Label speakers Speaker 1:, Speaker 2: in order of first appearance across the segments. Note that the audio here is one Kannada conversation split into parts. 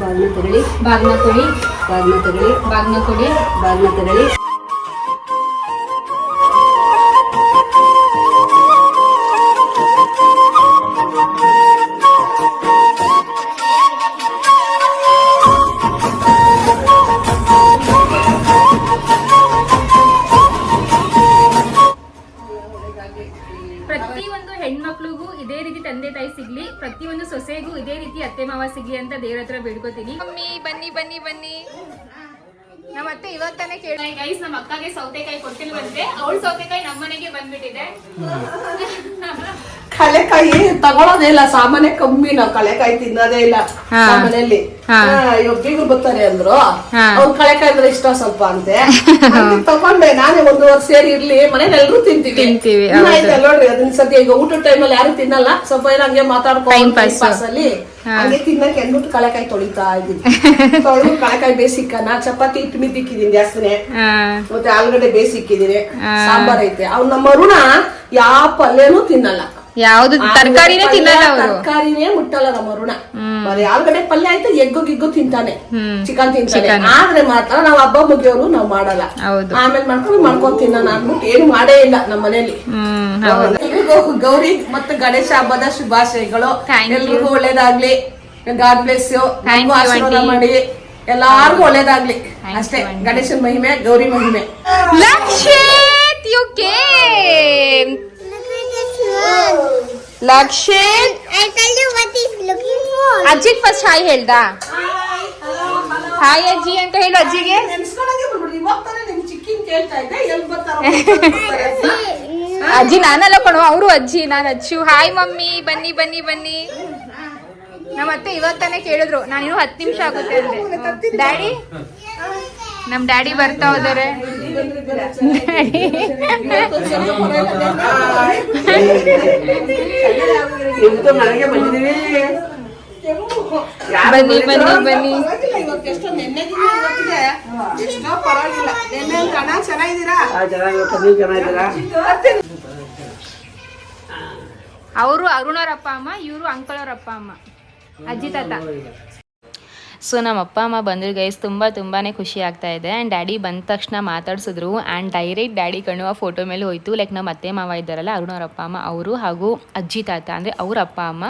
Speaker 1: ಬಾಗಿನ ತೆರಳಿ
Speaker 2: ಬಾಗ್ನ ಕೊಡಿ
Speaker 1: ಬಾಗಿನ ತೆರಳಿ
Speaker 2: ಬಾಗ್ನ ಕೊಡಿ
Speaker 1: ಬಾಗಿನ ತೆರಳಿ
Speaker 3: ಕಳೆಕಾಯಿ ತಗೊಳೋದೇ ಇಲ್ಲ ಸಾಮಾನ್ಯ ಕಮ್ಮಿ ನಾವು ಕಳೆಕಾಯಿ ತಿನ್ನೋದೇ ಇಲ್ಲ. ಮನೆಯಲ್ಲಿ
Speaker 2: ಹಾ.
Speaker 3: ಬೀಗರು ಬರ್ತಾರೆ ಅಂದ್ರು. ಅವ್ರು ಕಳೆಕಾಯಿ ಅಂದ್ರೆ ಇಷ್ಟ ಸ್ವಲ್ಪ ಅಂತೆ. ತಗೊಂಡೆ. ನಾನೇ ಒಂದು ವರ್ಷ ಸೇರಿ ಇರ್ಲಿ. ಮನೇಲಿ ಎಲ್ರು ತಿಂತೀವಿ.
Speaker 2: ತಿಂತೀವಿ,
Speaker 3: ನೋಡ್ರಿ ಅದನ್ನ ಸದ್ಯ ಈಗ ಊಟದ ಟೈಮಲ್ಲಿ ಯಾರು ತಿನ್ನಲ್ಲ. ಸ್ವಲ್ಪ ಏನ ಹಂಗೆ ಮಾತಾಡ್ಕೊಂಡು ಅಲ್ಲಿ ಹಂಗೆ ತಿನ್ನಕ್ಕೆ ಅಂದ್ಬಿಟ್ಟು ಕಳೆಕಾಯಿ ತೊಳಿತಾ ಇದ್ದೀನಿ. ತೊಳೆದು ಕಳೆಕಾಯಿ ಬೇಸಿಕ್ಕನ? ಚಪಾತಿ ಹಿಟ್ಟು ಮಿದ್ದಿಕ್ಕಿದೀನಿ ಜಾಸ್ತಿನೇ. ಮತ್ತೆ ಆಲೂಗಡ್ಡೆ ಬೇಯಿಸಿಕ್ಕಿದೀನಿ ಸಾಂಬಾರ್ ಐತೆ. ಅವ್ನು ನಮ್ಮ ಅರುಣ ಯಾವ ಪಲ್ಯನೂ ತಿನ್ನಲ್ಲ.
Speaker 2: ಯಾವ್ದು ತರಕಾರಿನೇ ತಿನ್ನಲ್ಲ ಅವರು.
Speaker 3: ತರಕಾರಿನೇ ಮುಟ್ಟಲ್ಲ ನಮ್ಮ ಅರುಣ. ಯಾವ ಆಲೂಗಡ್ಡೆ ಪಲ್ಯ ಆಯ್ತು ಎಗ್ಗು ಗಿಗ್ಗು ತಿಂತಾನೆ. ಚಿಕನ್ ತಿಂತಾನೆ. ಆದ್ರೆ ಮಾತ್ರ ನಾವ್ ಹಬ್ಬ ಮುಗಿಯೋರು ನಾವ್ ಮಾಡಲ್ಲ. ಆಮೇಲೆ ಮಾಡ್ಕೊಂಡು ಮಾಡ್ಕೊಂಡ್ ತಿನ್ನ ಅನ್ಬಿಟ್ಟು ಏನು ಮಾಡೇ ಇಲ್ಲ ನಮ್ಮ ಮನೇಲಿ ಗೌರಿ ಮತ್ತೆ ಗಣೇಶ ಹಬ್ಬದ ಶುಭಾಶಯಗಳು. ಎಲ್ರಿಗೂ ಒಳ್ಳೇದಾಗ್ಲಿ. ಗಾಡ್ ಬ್ಲೆಸ್ ಆಶೀರ್ವಾದ ಮಾಡಿ. ಎಲ್ಲಾರ್ಗು ಒಳ್ಳೇದಾಗ್ಲಿ. ಅಷ್ಟೇ. ಗಣೇಶನ್ ಮಹಿಮೆ ಗೌರಿ ಮಹಿಮೆ.
Speaker 2: Lakshith I you
Speaker 4: I tell you what he's looking for.
Speaker 2: ಅಜ್ಜಿಗ್ ಫಸ್ಟ್ ಹಾಯ್ ಹೇಳ್ದ? ಹಾಯ್ ಅಜ್ಜಿ ಅಂತ ಹೇಳು ಅಜ್ಜಿಗೆ.
Speaker 3: ನೆನ್ಸ್ಕೊಳಂಗೆ ಬಿಡ್ಬಿಡಿ ಇವಾಗ ತಾನೇ ನಿಮ್ ಚಿಕ್ಕಿನ್ ಕೇಳ್ತಾ ಇದ್ದೆ ಎಲ್ಲಿ ಬರ್ತಾರ
Speaker 2: ಅಜ್ಜಿ ನಾನಲ್ಲ ಕಣೋ ಅವರು ಅಜ್ಜಿ ನಾನು ಅಚ್ಚು ಹಾಯ್ ಮಮ್ಮಿ ಬನ್ನಿ ಬನ್ನಿ ಬನ್ನಿ. ನಮ್ಮ ಅತ್ತೆ ಇವತ್ತಾನೆ ಕೇಳಿದ್ರು. ನಾನು ಹತ್ತು ನಿಮಿಷ ಆಗುತ್ತೆ ಅಂದೆ. ಡ್ಯಾಡಿ ನಮ್ ಡ್ಯಾಡಿ ಬರ್ತಾ ಹೋದಾರೆ. ಬನ್ನಿ ಬನ್ನಿ ಬನ್ನಿ. ಅವರು ಅರುಣರಪ್ಪ ಅಪ್ಪ ಅಮ್ಮ ಇವರು ಅಂಕಲ್ ಅವ್ರ ಅಪ್ಪ ಅಮ್ಮ ಅಜ್ಜಿ ತಾತ ಸೊ ನಮ್ಮ ಅಪ್ಪ, ಅಮ್ಮ ಬಂದರು ಗೈಸ್ ತುಂಬ ತುಂಬಾ ಖುಷಿ ಆಗ್ತಾ ಇದೆ. ಆ್ಯಂಡ್ ಡ್ಯಾಡಿ ಬಂದ ತಕ್ಷಣ ಮಾತಾಡ್ಸಿದ್ರು. ಆ್ಯಂಡ್ ಡೈರೆಕ್ಟ್ ಡ್ಯಾಡಿ ಕಣ್ಣು ಆ ಫೋಟೋ ಮೇಲೆ ಹೋಯ್ತು. ಲೈಕ್ ನಮ್ಮ ಅತ್ತೆ, ಮಾವ ಇದ್ದಾರಲ್ಲ, ಅರುಣ್ ಅವ್ರ ಅಪ್ಪ, ಅಮ್ಮ, ಅವರು ಹಾಗೂ ಅಜ್ಜಿ, ತಾತ, ಅಂದರೆ ಅವ್ರ ಅಪ್ಪ, ಅಮ್ಮ.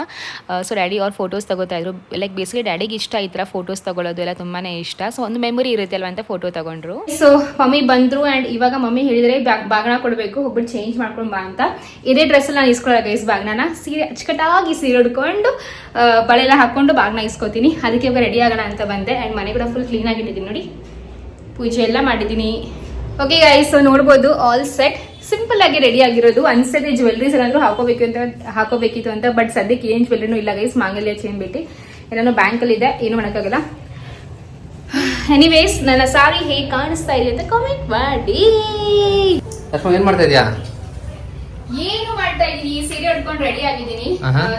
Speaker 2: ಸೊ ಡ್ಯಾಡಿ ಅವ್ರ ಫೋಟೋಸ್ ತಗೋತಾ ಇದ್ರು. ಲೈಕ್ ಬೇಸಿಗೆ ಡ್ಯಾಡಿಗೆ ಇಷ್ಟ ಈ ಥರ ಫೋಟೋಸ್ ತಗೊಳ್ಳೋದು ಎಲ್ಲ ತುಂಬಾ ಇಷ್ಟ. ಸೊ ಒಂದು ಮೆಮೊರಿ ಇರುತ್ತೆ ಅಲ್ವಾ ಅಂತ ಫೋಟೋ ತಗೊಂಡ್ರು. ಸೊ ಮಮ್ಮಿ ಬಂದರು ಆ್ಯಂಡ್ ಇವಾಗ ಮಮ್ಮಿ ಹೇಳಿದರೆ ಬಾಗಣ ಕೊಡಬೇಕು. ಒಬ್ಬರು ಚೇಂಜ್ ಮಾಡ್ಕೊಂಡು ಬಾ ಅಂತ. ಇದೇ ಡ್ರೆಸ್ಸಲ್ಲಿ ನಾನು ಇಸ್ಕೊಳ್ಳೋ ಗೈಸ್ ಬಾಗ್ನ ಸೀರೆ ಅಚ್ಚುಕಟ್ಟಾಗಿ ಸೀರೆ ಉಡ್ಕೊಂಡು ಬಳೆಲ್ಲ ಬಳೆ ಎಲ್ಲ ಹಾಕೊಂಡು ಬಾಗ್ನ ಇಸ್ಕೋತೀನಿ. ಅದಕ್ಕೆ ಇವಾಗ ರೆಡಿ ಆಗೋಣ ಅಂತ ಬಂದೆ ಆ್ಯಂಡ್ ಮನೆ ಕೂಡ ಫುಲ್ ಕ್ಲೀನ್ ಆಗಿಟ್ಟಿದ್ದೀನಿ ನೋಡಿ. ಪೂಜೆ ಎಲ್ಲ ಮಾಡಿದ್ದೀನಿ. ಓಕೆ ಗೈಸ್ ನೋಡ್ಬೋದು ಆಲ್ ಸೆಟ್ ಸಿಂಪಲ್ ಆಗಿ ರೆಡಿ ಆಗಿರೋದು. ಅನ್ಸದೆ ಜ್ಯುವೆಲ್ರೀಸ್ ಏನಾದರೂ ಹಾಕೋಬೇಕು ಅಂತ, ಹಾಕೋಬೇಕಿತ್ತು ಅಂತ ಬಟ್ ಸದ್ಯಕ್ಕೆ ಏನು ಜ್ಯುವೆಲ್ರಿನೂ ಇಲ್ಲ ಗೈಸ್ ಮಾಂಗಲ್ಯ ಚೇನ್ ಬಿಟ್ಟು. ಬ್ಯಾಂಕಲ್ಲಿ ಇದೆ, ಏನು ಮಾಡೋಕ್ಕಾಗಲ್ಲ. ಎನಿವೇಸ್ ನನ್ನ ಸಾರಿ ಹೇಗೆ ಕಾಣಿಸ್ತಾ ಇದೆ ಅಂತ ಕಾಮೆಂಟ್ ಮಾಡಿ.
Speaker 5: ಏನ್ ಮಾಡ್ತಾ ಇದೀಯಾ?
Speaker 2: ಏನು ಮಾಡ್ತಾ ಇದೀನಿ ಈ ಸೀರೆ ಉಟ್ಕೊಂಡು ರೆಡಿ ಆಗಿದ್ದೀನಿ.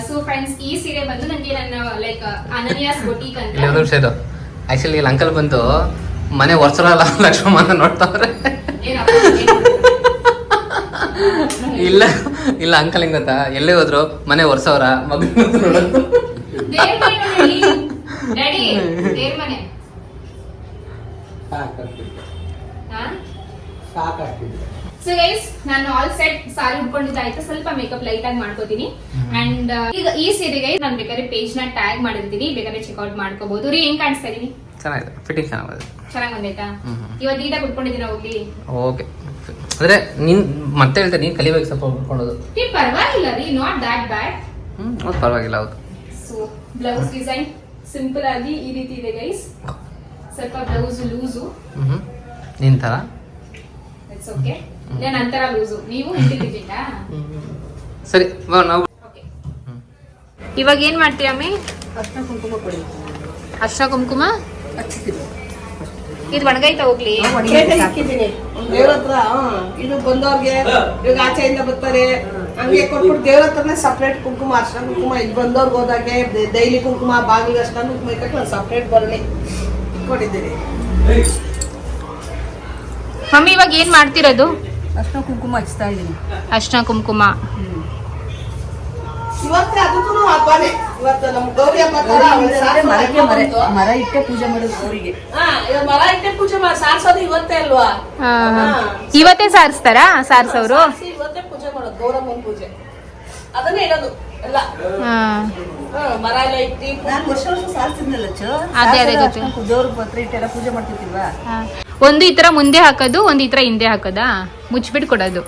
Speaker 2: ಸೊ ಫ್ರೆಂಡ್ಸ್ ಈ ಸೀರೆ ಬಂದು ನನಗೆ ನನ್ನ ಲೈಕ್ ಅನನ್ಯಾಸ್ ಬೊಟೀಕ್ ಅಂತ.
Speaker 5: ಇಲ್ಲಿ ಒಂದು ನಿಮಿಷ ಇದು. ಆಕ್ಚುಲಿ ಇಲ್ಲಿ ಅಂಕಲ್ ಬಂದು ಮನೆ ವರ್ಷರ ಲಕ್ಷ್ಮಣ ನೋಡ್ತಾವ್ರೆ. ಇಲ್ಲ ಇಲ್ಲ ಅಂಕಲ್ ಹೆಂಗ್ ಗೊತ್ತಾ? ಎಲ್ಲೇ ಹೋದ್ರು ಮನೆ ವರ್ಷವರ ಮಗು ನೋಡೋದು
Speaker 2: ಸೊ ಗೈಸ್ ನಾನು ಆಲ್ ಸೆಟ್ ಸಾರಿ ಉಟ್ಕೊಂಡಿದ್ದಾಯ್ತು ಸ್ವಲ್ಪ ಮೇಕಪ್ ಲೈಟ್ ಆಗಿ ಮಾಡ್ಕೋತೀನಿ. ಅಂಡ್ ಈಗ ಈ ಸೀರೆಗೆ ನಾನು ಬೇಕಾದ್ರೆ ಪೇಜ್ನ ಟ್ಯಾಗ್ ಮಾಡಿರ್ತೀನಿ. ಬೇಕಾದ್ರೆ ಚೆಕ್ಔಟ್ ಮಾಡ್ಕೋಬಹುದು ರೀ ಹೆಂಗ್ ಕಾಣಿಸ್ತಾ ಇದೀನಿ?
Speaker 5: ಚೆನ್ನಾಗಿದೆ. ಫಿಟ್ಟಿಂಗ್ ಚೆನ್ನಾಗಿದೆ.
Speaker 2: ಚೆನ್ನಾಗಿ ಬಂದೈತಾ. ಇವತ್ತು ನೀಟಾಗಿ ಉಟ್ಕೊಂಡಿದ್ದೀನ ಹೋಗ್ಲಿ?
Speaker 5: ಓಕೆ ಅಂದ್ರೆ ನೀನ್ ಮತ್ತೆ ಹೇಳ್ತೀನಿ ನೀನ್ ಕಲಿಬೇಕು ಸ್ವಲ್ಪ ಉಟ್ಕೊಳ್ಳೋದು.
Speaker 2: ರೀ ಪರವಾಗಿಲ್ಲ ರೀ ನಾಟ್ ದಾಟ್ ಬ್ಯಾಡ್
Speaker 5: ಹ್ಮ್ ಪರವಾಗಿಲ್ಲ ಹೌದು.
Speaker 2: ಸೊ ಬ್ಲೌಸ್ ಡಿಸೈನ್ ಸಿಂಪಲ್ ಆಗಿ ಈ ರೀತಿ ಇದೆ ಗೈಸ್ ಸ್ವಲ್ಪ ಬ್ಲೌಸ್ ಲೂಸು
Speaker 5: ಹ್ಮ್. ನಿನ್ ತರ
Speaker 2: ಇಟ್ಸ್ ಓಕೆ ನಂತರ ಲೂಸು. ನೀವು ಹಿಂದಿದ್ದೀರಾ
Speaker 5: ಸರಿ ಬಾ, ನಾವು
Speaker 2: ಓಕೆ. ಇವಾಗ ಏನ್ ಮಾಡ್ತೀರಾ ಅಮ್ಮಿ
Speaker 3: ಅರ್ಶಿನ ಕುಂಕುಮ ಕೊಡಿ
Speaker 2: ಅರ್ಶನ ಕುಂಕುಮ? ಇದು ಒಣಗೈತಾ ಹೋಗ್ಲಿ?
Speaker 3: ಇಕ್ಕಿದ್ದೀನಿ ದೇವ್ರ ಹತ್ರ ಇದು ಬಂದವ್ರಿಗೆ ಇವಾಗ ಆಚೆಯಿಂದ ಬರ್ತಾರೆ. ಹಂಗೆ ಕೊಟ್ಬಿಟ್ಟು ದೇವ್ರ ಹತ್ರನೇ ಸಪ್ರೇಟ್ ಕುಂಕುಮ ಅರ್ಶನ ಕುಂಕುಮ ಇದು ಬಂದವ್ರಿಗೆ ಹೋದಾಗೆ ಡೈಲಿ ಕುಂಕುಮ ಬಾಗಿಲಿಗೆ ಅರ್ಶನ ಕುಂಕುಮ ಇಕ್ಕಕ್ಕೆ ನಾನು ಸಪ್ರೇಟ್ ಬರಲಿ ಕೊಟ್ಟಿದ್ದೀನಿ
Speaker 2: ಮಮ್ಮಿ ಇವಾಗ ಏನ್ ಮಾಡ್ತಿರೋದು?
Speaker 1: ಅರ್ಶಿನ ಕುಂಕುಮ ಹಚ್ತಾ ಇದ್ದೀನಿ
Speaker 2: ಅರ್ಶಿನ ಕುಂಕುಮ
Speaker 1: ಮರಕ್ಕೆ ಮರ ಇಟ್ಟೆ ಪೂಜೆ ಮಾಡೋದು
Speaker 3: ಮರ ಇಟ್ಟೆ ಪೂಜೆ ಸಾರ್ಸೋದು ಇವತ್ತೇ ಅಲ್ವಾ.
Speaker 2: ಇವತ್ತೇ ಸಾರಿಸ್ತಾರಾ? ಸಾರ್ಸೋರು
Speaker 3: ಇವತ್ತೇ ಪೂಜೆ ಮಾಡೋದು ಗೌರಮ್ಮನ ಪೂಜೆ. ಅದನ್ನೇ ಇಡೋದು ಎಲ್ಲ.
Speaker 2: ಹಾ.
Speaker 3: ಹಾ, ಮರ ಎಲ್ಲ ಇಟ್ಟು
Speaker 1: ನಾನು ವರ್ಷ ವರ್ಷ ಸಾಲ್ತಿದ್ನಲ್ಲ ಚೋ.
Speaker 2: ಅದೇ, ಅದೇ ಗೊತ್ತು.
Speaker 1: ಪತ್ರ ಇಟ್ಟೆಲ್ಲ ಪೂಜೆ ಮಾಡ್ತಿರ್ತೀವ
Speaker 2: ಹಾ. ಒಂದು ಈ ಥರ ಮುಂದೆ ಹಾಕೋದು ಒಂದು ಈ ಥರ ಹಿಂದೆ ಹಾಕೋದಾ? ಮುಚ್ಚಿಬಿಟ್ಟು ಕೊಡೋದು.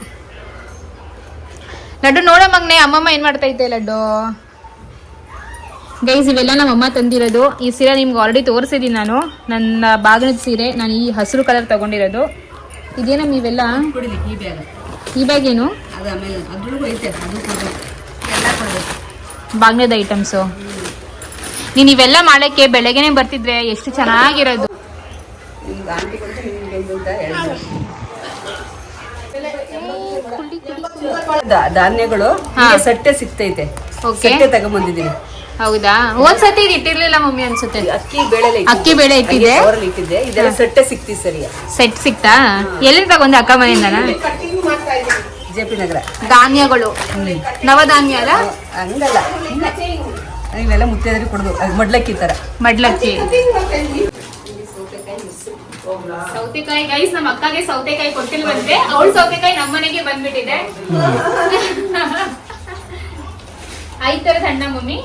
Speaker 2: ಲಡ್ಡು ನೋಡೋ ಮಗ್ನೆ ಅಮ್ಮಮ್ಮ ಏನು ಮಾಡ್ತಾ ಇದ್ದೆ ಲಡ್ಡು? ಗೈಸ್ ಇವೆಲ್ಲ ನಮ್ಮಮ್ಮ ತಂದಿರೋದು. ಈ ಸೀರೆ ನಿಮ್ಗೆ ಆಲ್ರೆಡಿ ತೋರಿಸಿದ್ದೀನಿ ನಾನು. ನನ್ನ ಬಾಗಿನದ ಸೀರೆ ನಾನು ಈ ಹಸಿರು ಕಲರ್ ತಗೊಂಡಿರೋದು. ಇದೇನಮ್ಮ ಇವೆಲ್ಲ
Speaker 1: ಈ ಬ್ಯಾಗ
Speaker 2: ಏನು? ಬಾಗ್ನದ ಐಟಮ್ಸು ನೀನು ಇವೆಲ್ಲ ಮಾಡೋಕ್ಕೆ ಬೆಳಗ್ಗೆನೆ ಬರ್ತಿದ್ರೆ ಎಷ್ಟು ಚೆನ್ನಾಗಿರೋದು.
Speaker 1: ಕೊಟ್ಟು ನಿಮ್ಗೆ ಅಂತ ಹೇಳಿದ್ರು ಧಾನ್ಯಗಳು ಸಟ್ಟೆ ಸಿಗ್ತೈತೆ.
Speaker 2: ಓಕೆ
Speaker 1: ಸಟ್ಟೆ ತಗೊಂಬಂದಿದ್ದೀನಿ
Speaker 2: ಹೌದಾ? ಒಂದ್ಸತಿ ಇದು ಇಟ್ಟಿರ್ಲಿಲ್ಲ ಮಮ್ಮಿ ಅನ್ಸುತ್ತೆ.
Speaker 1: ಅಕ್ಕಿ ಬೇಳೆ
Speaker 2: ಅಕ್ಕಿ ಬೇಳೆ ಇಟ್ಟಿದ್ದೆ?
Speaker 1: ಇಟ್ಟಿದ್ದೆ. ಇದೆಲ್ಲ ಸಟ್ಟೆ ಸಿಕ್ತಿ ಸರಿ
Speaker 2: ಸೆಟ್ ಸಿಕ್ತಾ? ಎಲ್ಲಿ ತಗೊಂಡೆ ಅಕ್ಕ ಮನೆಯಿಂದ
Speaker 3: ಕಟ್ಟಿಂಗ್ ಮಾಡ್ತಾ ಇದ್ದೀನಿ.
Speaker 1: J P Nagar.
Speaker 2: ಧಾನ್ಯಗಳು. ನವಧಾನ್ಯ ಅಲ್ಲ
Speaker 1: ಹಂಗಲ್ಲ. ಇವೆಲ್ಲ ಕೊಡೋದು. ಮಡ್ಲಕ್ಕಿ ತರ
Speaker 2: ಮಡ್ಲಕ್ಕಿ. ಸೌತೆಕಾಯಿ ಗೈಸ್ ನಮ್ಮ ಅಕ್ಕಗೆ ಸೌತೆಕಾಯಿ ಕೊಟ್ಟಿಲ್ವಂತೆ. ಅವಳು ಸೌತೆಕಾಯಿ ನಮ್ಮ ಮನೆಗೆ ಬಂದ್ಬಿಟ್ಟಿದೆ. ಐದ್ ತರದ ಹಣ್ಣ ಮಮ್ಮಿ.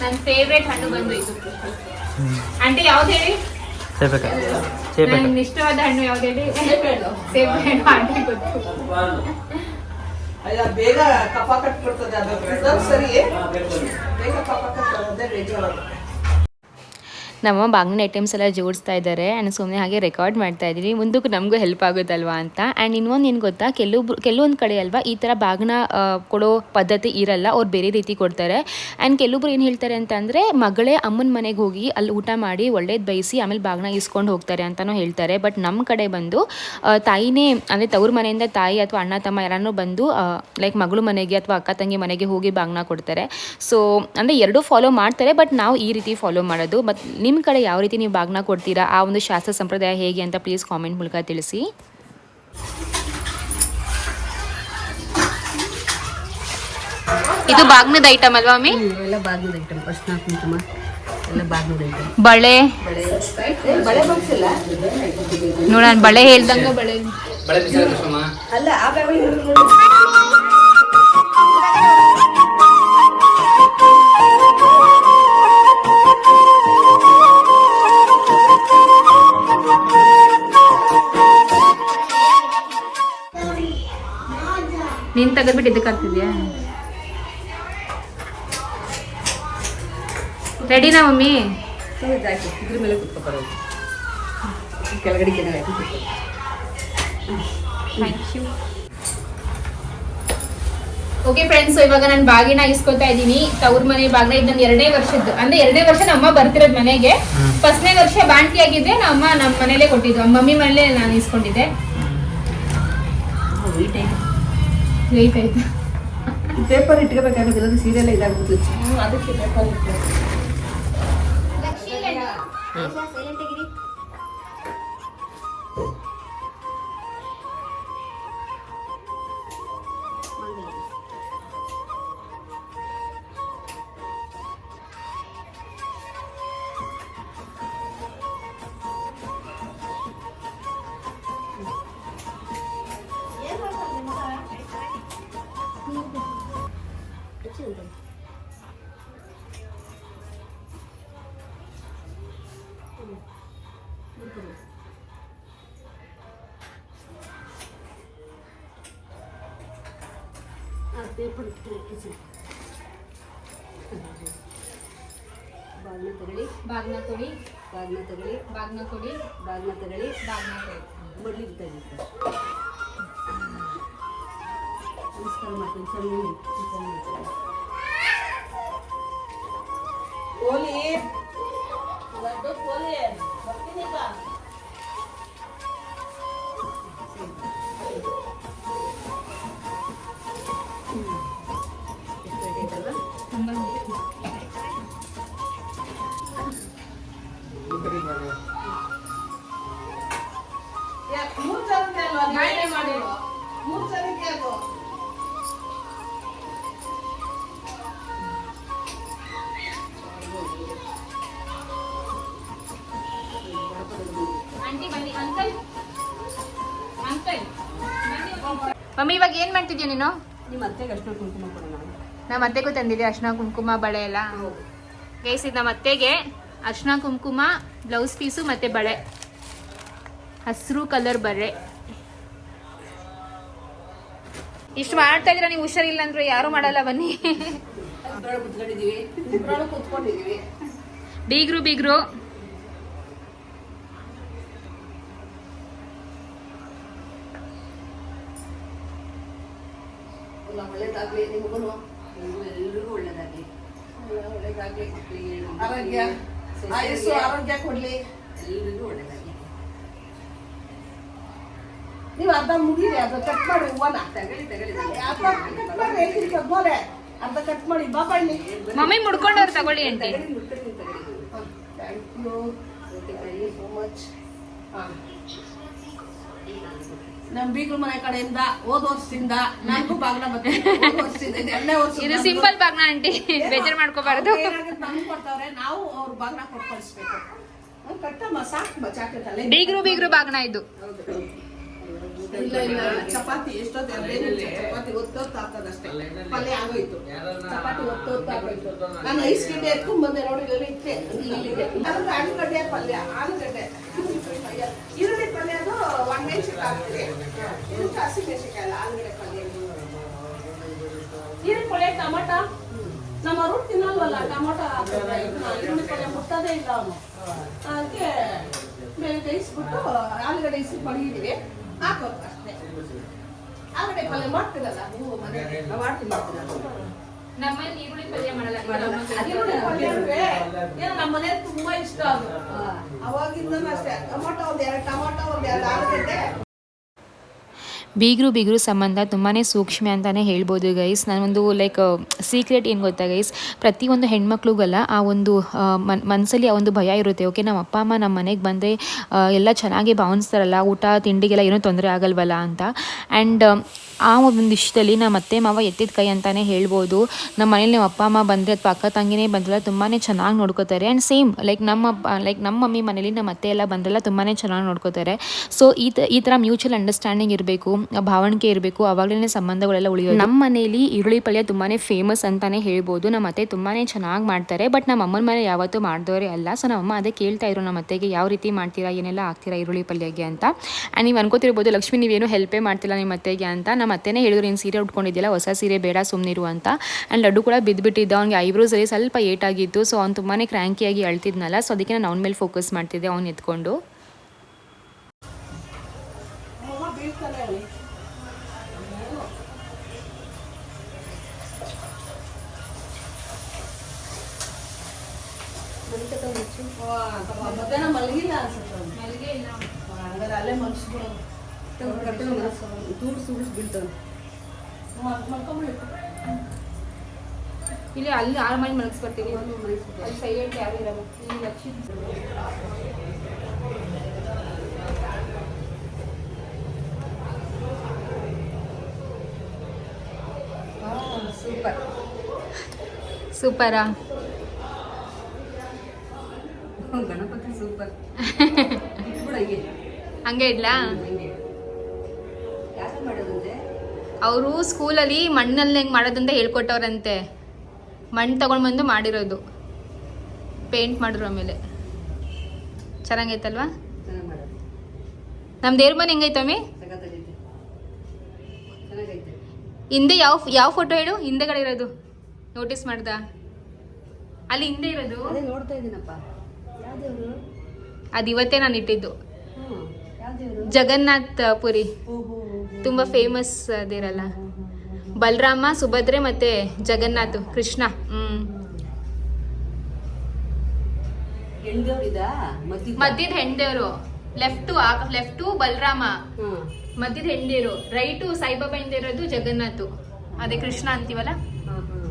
Speaker 2: ನನ್ನ ಫೇವ್ರೇಟ್ ಹಣ್ಣು ಬಂದು ಇದು. ಆಂಟಿ ಯಾವ್ದು ಹೇಳಿ? ನನ್ ಇಷ್ಟವಾದ ಹಣ್ಣು ಯಾವ್ದು ಹೇಳಿ?
Speaker 3: ಸೇಬೆಹಣ್ಣು.
Speaker 2: ಸೇಬೆಹಣ್ಣು ಆಂಟಿ ಗೊತ್ತು.
Speaker 3: ಅಯ್ಯ, ಬೇಗ ಕಫ ಕಟ್ಬಿಡ್ತದೆ ಅದು ಸರಿ. ಬೇಗ ಕಫ ರೆಡಿ ಬೇಜಾರು
Speaker 2: ನಮ್ಮ ಬಾಗಿನ ಐಟಮ್ಸ್ ಎಲ್ಲ ಜೋಡಿಸ್ತಾ ಇದ್ದಾರೆ ಆ್ಯಂಡ್ ಸುಮ್ಮನೆ ಹಾಗೆ ರೆಕಾರ್ಡ್ ಮಾಡ್ತಾ ಇದ್ದೀನಿ. ಮುಂದಕ್ಕೆ ನಮಗೂ ಹೆಲ್ಪ್ ಆಗುತ್ತಲ್ವಾ ಅಂತ. ಆ್ಯಂಡ್ ಇನ್ನೊಂದು ಏನು ಗೊತ್ತಾ? ಕೆಲವೊಬ್ರು ಕೆಲವೊಂದು ಕಡೆ ಅಲ್ವಾ ಈ ಥರ ಬಾಗಿನ ಕೊಡೋ ಪದ್ಧತಿ ಇರಲ್ಲ, ಅವ್ರು ಬೇರೆ ರೀತಿ ಕೊಡ್ತಾರೆ. ಆ್ಯಂಡ್ ಕೆಲವೊಬ್ರು ಏನು ಹೇಳ್ತಾರೆ ಅಂತಂದರೆ ಮಗಳೇ ಅಮ್ಮನ ಮನೆಗೆ ಹೋಗಿ ಅಲ್ಲಿ ಊಟ ಮಾಡಿ ಒಳ್ಳೇದು ಬಯಸಿ ಆಮೇಲೆ ಬಾಗಿನ ಇಸ್ಕೊಂಡು ಹೋಗ್ತಾರೆ ಅಂತಲೂ ಹೇಳ್ತಾರೆ. ಬಟ್ ನಮ್ಮ ಕಡೆ ಬಂದು ತಾಯಿನೇ, ಅಂದರೆ ತವ್ರ ಮನೆಯಿಂದ ತಾಯಿ ಅಥವಾ ಅಣ್ಣ, ತಮ್ಮ ಯಾರನ್ನೂ ಬಂದು ಲೈಕ್ ಮಗಳು ಮನೆಗೆ ಅಥವಾ ಅಕ್ಕ, ತಂಗಿ ಮನೆಗೆ ಹೋಗಿ ಬಾಗಿನ ಕೊಡ್ತಾರೆ. ಸೊ ಅಂದರೆ ಎರಡೂ ಫಾಲೋ ಮಾಡ್ತಾರೆ ಬಟ್ ನಾವು ಈ ರೀತಿ ಫಾಲೋ ಮಾಡೋದು. ಮತ್ತು ನಿಮ್ಮ ಕಡೆ ಯಾವ ರೀತಿ ನೀವು ಬಾಗ್ನ ಕೊಡ್ತೀರಾ? ಆ ಒಂದು ಶಾಸ್ತ್ರ ಸಂಪ್ರದಾಯ ಹೇಗೆ ಅಂತ ಪ್ಲೀಸ್ ಕಾಮೆಂಟ್ ಮೂಲಕ ತಿಳಿಸಿ. ಇದು ಬಾಗ್ನದ ಐಟಮ್ ಅಲ್ವಾ ಮಮ್ಮಿ?
Speaker 1: ಎಲ್ಲ ಬಾಗ್ನದ ಐಟಮ್ ಫಸ್ಟ್ ನಾಲ್ಕು ಕುಂಕುಮ ಎಲ್ಲ ಬಾಗ್ನದ ಐಟಮ್
Speaker 2: ಬಳೆ.
Speaker 1: ಬಳೆ.
Speaker 2: ನೋಡೋಣ ಬಳೆ ಹೇಳ್ದಂಗ ಬಳೆ.
Speaker 5: ಬಳೆ ಬಿಸಿ ಅಮ್ಮ
Speaker 1: ಅಲ್ಲ ಆ
Speaker 2: ನೀನ್ ತೆಗೆದ್ಬಿಟ್ಟು ಇದಕ್ಕೆ ಹಾಕ್ತಿದ್ಯಾ? ರೆಡಿನಾ ಮಮ್ಮಿ?
Speaker 1: ಇದ್ರ ಮೇಲೆ ಕೆಳಗಡೆ.
Speaker 2: ಓಕೆ ಫ್ರೆಂಡ್ಸ್ ಇವಾಗ ನಾನು ಬಾಗಿನ ಇಸ್ಕೊತಾ ಇದ್ದೀನಿ. ತವ್ರ ಮನೆ ಬಾಗಿನ ಇದು ಎರಡೇ ಎರಡನೇ ವರ್ಷದ್ದು. ಅಂದ್ರೆ ಎರಡೇ ವರ್ಷ ನಮ್ಮ ಅಮ್ಮ ಬರ್ತಿರೋದು ಮನೆಗೆ. ಫಸ್ಟ್ನೇ ವರ್ಷ ಬಾಂಟಿ ಆಗಿದ್ದೆ ನಮ್ಮ ಅಮ್ಮ ನಮ್ಮ ಮನೇಲೆ ಕೊಟ್ಟಿದ್ದು. ಮಮ್ಮಿ ಮನೇಲೆ ನಾನು ಇಸ್ಕೊಂಡಿದ್ದೆ. ಲೇಟ್ ಆಯ್ತು.
Speaker 1: ಪೇಪರ್ ಇಟ್ಕೋಬೇಕಾಗಿಲ್ಲ ಸೀರಿಯಲ್ ಇದಾಗ್ಬಿಟ್ಟು
Speaker 3: ಅದಕ್ಕೆ ಪೇಪರ್
Speaker 1: ಬಾಗಿನ ತಗೊಳ್ಳಿ
Speaker 2: ಬಾಗ್ನ ಕೊಡಿ
Speaker 1: ಬಾಗಿನ ತಗೊಳ್ಳಿ
Speaker 2: ಬಾಗ್ನ ಕೊಡಿ
Speaker 1: ಬಾಗಿನ ತಗೊಳ್ಳಿ
Speaker 2: ಬಾಗ್ನ ಕೊಡಿ
Speaker 1: ಬಡ್ಲಿ ತೆಗಿತಾರೆ ನಮಸ್ಕಾರ ಮಾಡ್ತೀನಿ ಸಣ್ಣ
Speaker 3: ಕೋಲಿ ದೊಡ್ಡ ಕೋಲಿ ಬರ್ತೀನಿ ಈಗ ಯಾಕೆ ಮೂರ್ ಜನಕ್ಕೆ ಅಲ್ವಾ
Speaker 2: ಮಮ್ಮಿ ಇವಾಗ ಏನ್ ಮಾಡ್ತಿದ್ಯಾ ನೀನು?
Speaker 1: ನಮ್ಮ ಅತ್ತೆಗೂ
Speaker 2: ತಂದಿದ್ದೆ ಅರ್ಶಿನ ಕುಂಕುಮ ಬಳೆ ಎಲ್ಲ. ಗೈಸ್ ನಮ್ಮ ಅತ್ತೆಗೆ ಅರ್ಶಿನ ಕುಂಕುಮ ಬ್ಲೌಸ್ ಪೀಸು ಮತ್ತೆ ಬಳೆ. ಹಸಿರು ಕಲರ್ ಬಳೆ ಇಷ್ಟು ಮಾಡ್ತಾ ಇದ್ರೆ ನೀವು ಹುಷಾರಿಲ್ಲ ಅಂದ್ರೆ ಯಾರು ಮಾಡಲ್ಲ ಬನ್ನಿ. ಬೀಗ್ರು ಬೀಗ್ರು.
Speaker 3: ಒಳ್ಳೇದಾಗ್ಲಿ ನಿಮಗೂ
Speaker 1: ಎಲ್ರಿಗೂ ಒಳ್ಳೇದಾಗಲಿ
Speaker 3: ಒಳ್ಳೇದಾಗ್ಲಿ ಆರೋಗ್ಯ. ಆಯುಸ್ಸು ಆರೋಗ್ಯ ಕೊಡ್ಲಿ.
Speaker 1: ಎಲ್ರಿಗೂ ಒಳ್ಳೇದಾಗಲಿ.
Speaker 3: ನೀವು ಅರ್ಧ ಮುಗಿರಿ ಅರ್ಧ ಕಟ್ ಮಾಡಿ ಹೂವನ ಅರ್ಧ ಕಟ್ ಮಾಡಿ ಹೇಳ್ತೀನಿ ಅರ್ಧ ಕಟ್ ಮಾಡಿ ಬಾಬಾ ಇಲ್ಲಿ
Speaker 2: ಮಮ್ಮಿ ಮುಡ್ಕೊಂಡವ್ರು ತಗೊಳ್ಳಿ
Speaker 1: ಅಂತ you
Speaker 3: thank you so much ನಮ್ಮ ಬೀಗ್ರ ಮನೆ ಕಡೆಯಿಂದ ಹೋದ ವರ್ಷದಿಂದ ನನಗೂ ಬಾಗ್ಲ ಬರ್ತೀನಿ ಹೋದ ಇದು ಎರಡನೇ ವರ್ಷ
Speaker 2: ಇದು ಸಿಂಪಲ್ ಬಾಗ್ನ ಆಂಟಿ. ಬೇಜಾರ್ ಮಾಡ್ಕೋಬಾರ್ದು.
Speaker 3: ಕೊಡ್ತಾವ್ರೆ ನಾವು ಅವ್ರ ಬಾಗ್ನ ಕೊಟ್ಟು ಕಳಿಸ್ಬೇಕು ಕಟ್ಟಮ್ಮ ಸಾಕು
Speaker 2: ಬೀಗ್ರು ಬೀಗ್ರು ಬಾಗ್ನ ಇದು.
Speaker 3: ಇಲ್ಲ ಇಲ್ಲ. ಚಪಾತಿ ಎಷ್ಟೊತ್ತು ಚಪಾತಿ ಒತ್ತೊತ್ತು ಹಾಕೋದಷ್ಟೇ ಪಲ್ಯ ಆಗೋಯ್ತು. ಚಪಾತಿ ಒತ್ತೊತ್ತು ಆಗೋಯ್ತು. ನಾನು ಐಸ್ ಗಡ್ಡೆ ಎತ್ಕೊಂಡ್ ಬಂದೆ ನೋಡಿ ಇಲ್ಲಿ ಇತ್ತೆ ಅದು ಅದ್ರ ಆಲೂಗಡ್ಡೆ ಪಲ್ಯ. ಆಲೂಗಡ್ಡೆ. ಈರುಳ್ಳಿ ಪಲ್ಯ ಅದು ಒಣಮೆಣಸಿನ್ಕಾಯಿ ಹಾಕ್ತೀವಿ. ಇದು ಹಸಿ ಮೆಣಸಿಕಾಯಿ ಅಲ್ಲ ಆಲೂಗಡ್ಡೆ ಪಲ್ಯ ಈರುಳ್ಳಿ ಪಲ್ಯ ಟಮಾಟ? ನಮ್ಮ ಅರುಣ್ ತಿನ್ನಲ್ವಲ್ಲ ಟಮಾಟ ಈರುಳ್ಳಿ ಪಲ್ಯ ಮುಟ್ಟದೇ ಇಲ್ಲ ಅವನು. ಅದಕ್ಕೆ ಮೇಲೆ ಬೇಯಿಸ್ಬಿಟ್ಟು ಆಲೂಗಡ್ಡೆ ಇಸಿ ಮಡಗಿದೀವಿ ಮಾಡ್ತೀರಲ್ಲ ನೀವು
Speaker 2: ಪಲ್ಯ ಮಾಡಲ್ಲ
Speaker 3: ತುಂಬಾ ಇಷ್ಟ ಅದು ಅವಾಗಿಂದ ಅಷ್ಟೇ. ಟೊಮೊಟೊ ಒಂದ್ ಎರಡು ಟೊಮೊಟೊ ಒಂದ್ ಎರಡು ಆಲೂಗಡ್ಡೆ
Speaker 2: ಬೀಗರು ಬೀಗರು ಸಂಬಂಧ ತುಂಬಾ ಸೂಕ್ಷ್ಮ ಅಂತಲೇ ಹೇಳ್ಬೋದು ಗೈಸ್ ನಾನೊಂದು ಲೈಕ್ ಸೀಕ್ರೆಟ್ ಏನು ಗೊತ್ತಾ ಗೈಸ್ ಪ್ರತಿಯೊಂದು ಹೆಣ್ಮಕ್ಳಿಗಲ್ಲ ಆ ಒಂದು ಮನ್ ಮನಸ್ಸಲ್ಲಿ ಆ ಒಂದು ಭಯ ಇರುತ್ತೆ. ಓಕೆ ನಮ್ಮ ಅಪ್ಪ, ಅಮ್ಮ ನಮ್ಮ ಮನೆಗೆ ಬಂದರೆ ಎಲ್ಲ ಚೆನ್ನಾಗಿ ಭಾವಿಸ್ತಾರಲ್ಲ ಊಟ, ತಿಂಡಿಗೆಲ್ಲ ಏನೂ ತೊಂದರೆ ಆಗಲ್ವಲ್ಲ ಅಂತ. ಆ್ಯಂಡ್ ಆ ಒಂದು ವಿಷಯದಲ್ಲಿ ನಮ್ಮ ಅತ್ತೆ, ಮಾವ ಎತ್ತಿದ ಕೈ ಅಂತಲೇ ಹೇಳ್ಬೋದು. ನಮ್ಮ ಮನೇಲಿ ನಮ್ಮ ಅಪ್ಪ, ಅಮ್ಮ ಬಂದರೆ ಅಥವಾ ಅಕ್ಕ ತಂಗಿನೇ ಬಂದ್ರಲ್ಲ ತುಂಬಾ ಚೆನ್ನಾಗಿ ನೋಡ್ಕೋತಾರೆ. ಆ್ಯಂಡ್ ಸೇಮ್ ಲೈಕ್ ನಮ್ಮ ಲೈಕ್ ನಮ್ಮ ಮಮ್ಮಿ ಮನೇಲಿ ನಮ್ಮ ಅತ್ತೆ ಎಲ್ಲ ಬಂದ್ರಲ್ಲ ತುಂಬಾ ಚೆನ್ನಾಗಿ ನೋಡ್ಕೋತಾರೆ. ಸೊ ಈ ಈ ಥರ ಮ್ಯೂಚುವಲ್ ಅಂಡರ್ಸ್ಟ್ಯಾಂಡಿಂಗ್ ಇರಬೇಕು. ಭಾವಣಿಕೆ ಇರಬೇಕು ಅವಾಗಲೇ ಸಂಬಂಧಗಳೆಲ್ಲ ಉಳಿಯೋದು. ನಮ್ಮ ಮನೇಲಿ ಈರುಳ್ಳಿ ಪಲ್ಯ ತುಂಬಾ ಫೇಮಸ್ ಅಂತಲೇ ಹೇಳ್ಬೋದು. ನಮ್ಮ ಅತ್ತೆ ತುಂಬಾ ಚೆನ್ನಾಗಿ ಮಾಡ್ತಾರೆ ಬಟ್ ನಮ್ಮ ಅಮ್ಮನ ಮನೆ ಯಾವತ್ತೂ ಮಾಡಿದವರೇ ಅಲ್ಲ. ಸೊ ನಮ್ಮ ಅಮ್ಮ ಅದೇ ಕೇಳ್ತಾ ಇದ್ರು ನಮ್ಮ ಅತ್ತೆಗೆ, ಯಾವ ರೀತಿ ಮಾಡ್ತೀರಾ, ಏನೆಲ್ಲ ಹಾಕ್ತೀರಾ ಈರುಳ್ಳಿ ಪಲ್ಯಗೆ? ಅಂತ. ಆ್ಯಂಡ್ ನೀವು ಅನ್ಕೋತಿರ್ಬೋದು, ಲಕ್ಷ್ಮಿ, ನೀವೇನು ಹೆಲ್ಪೇ ಮಾಡ್ತಿಲ್ಲ ನಿಮ್ಮ ಅತ್ತೆಗೆ? ಅಂತ. ನಮ್ಮ ಅತ್ತೆನೇ ಹೇಳಿದ್ರು, ನೀನು ಸೀರೆ ಉಟ್ಕೊಂಡಿದ್ದಿಲ್ಲ ಹೊಸ ಸೀರೆ ಬೇಡ ಸುಮ್ಮನಿರು ಅಂತ. ಆ್ಯಂಡ್ ಲಡ್ಡು ಕೂಡ ಬಿದ್ದುಬಿಟ್ಟಿದ್ದ ಅವ್ನಿಗೆ ಐಬ್ರೋಸಲ್ಲಿ ಸ್ವಲ್ಪ ಏಟಾಗಿತ್ತು. ಸೊ ಅವ್ನು ತುಂಬಾ ಕ್ರ್ಯಾಂಕಿಯಾಗಿ ಅಳ್ತಿದ್ನಲ್ಲ. ಸೊ ಅದಕ್ಕೆ ನಾನು ಅವ್ನ ಮೇಲೆ ಫೋಕಸ್ ಮಾಡ್ತಿದ್ದೆ, ಅವ್ನು ಎತ್ಕೊಂಡು.
Speaker 3: ಬೀಳ್ತಾನೆ ಅವಳಿ ಮಧ್ಯಾಹ್ನ ಮಲಗಿಲ್ಲ ಅನ್ಸುತ್ತೆ ಅವ್ನು. ಹಂಗಾರೆ ಅಲ್ಲೇ ಮನ್ಸ್ಬಿಡು
Speaker 1: ತೂರ್ಸ್ ತೂರ್ಸ್ ಬೀಳ್ತಾನೆ
Speaker 3: ಮಲ್ಕೊಂಬಿಡ್ತು
Speaker 2: ಇಲ್ಲಿ ಅಲ್ಲಿ ಆರು ಮನೆ ಮಲಗಿಸ್ಬರ್ತೀವಿ ಅಲ್ಲಿ ಸೈಲೆಂಟ್ ಯಾರು ಇರಲ್ಲ. ಇಲ್ಲಿ ಲಕ್ಷ್ಮಿ
Speaker 1: ಸೂಪರ್
Speaker 2: ಸೂಪರಾ
Speaker 1: ಗಣಪತಿ ಸೂಪರ್ ಹಂಗೆ
Speaker 2: ಇಡ್ಲಾ? ಅವರು ಸ್ಕೂಲಲ್ಲಿ ಮಣ್ಣಲ್ಲಿ ಹೆಂಗೆ ಮಾಡೋದಂತ ಹೇಳ್ಕೊಟ್ಟವ್ರಂತೆ. ಮಣ್ಣು ತಗೊಂಡು ಬಂದು ಮಾಡಿರೋದು. ಪೇಂಟ್ ಮಾಡಿದ್ರು ಆಮೇಲೆ. ಚೆನ್ನಾಗೈತಲ್ವಾ? ನಮ್ಮ ದೇವ್ರ ಮನೆ ಹೆಂಗೈತೆ ಅಮ್ಮಿ?
Speaker 1: ಸಖತ್ತಾಗೈತೆ. ಚೆನ್ನಾಗೈತೆ.
Speaker 2: ಹಿಂದೆ ಯಾವ ಯಾವ ಫೋಟೋ ಹೇಳು? ಹಿಂದೆಗಡೆ ಇರೋದು. ನೋಟಿಸ್ ಮಾಡ್ದ? ಅಲ್ಲಿ ಹಿಂದೆ ಇರೋದು.
Speaker 1: ಅದೇ ನೋಡ್ತಾ ಇದ್ದೀನಪ್ಪ.
Speaker 2: ಅದು ಇವತ್ತೇ ನಾನು ಇಟ್ಟಿದ್ದು. ಜಗನ್ನಾಥ ಪುರಿ. ತುಂಬ ಫೇಮಸ್ ಅದಿರಲ್ಲ. ಬಲರಾಮ ಸುಭದ್ರೆ ಮತ್ತೆ ಜಗನ್ನಾಥ್ ಕೃಷ್ಣ. ಹ್ಮ್. ಮಧ್ಯದ ಲೆಫ್ಟ್ ಲೆಫ್ಟು ಲೆಫ್ಟು ಬಲರಾಮ. ಮಧ್ಯದ ಹೆಂಡೇರು ರೈಟು ಸಾಯಿಬಾಬಾ ಹಿಂದೆ ಇರೋದು ಜಗನ್ನಾಥ್. ಅದೇ ಕೃಷ್ಣ ಅಂತೀವಲ್ಲ?
Speaker 1: ಹಾಂ ಹಾಂ.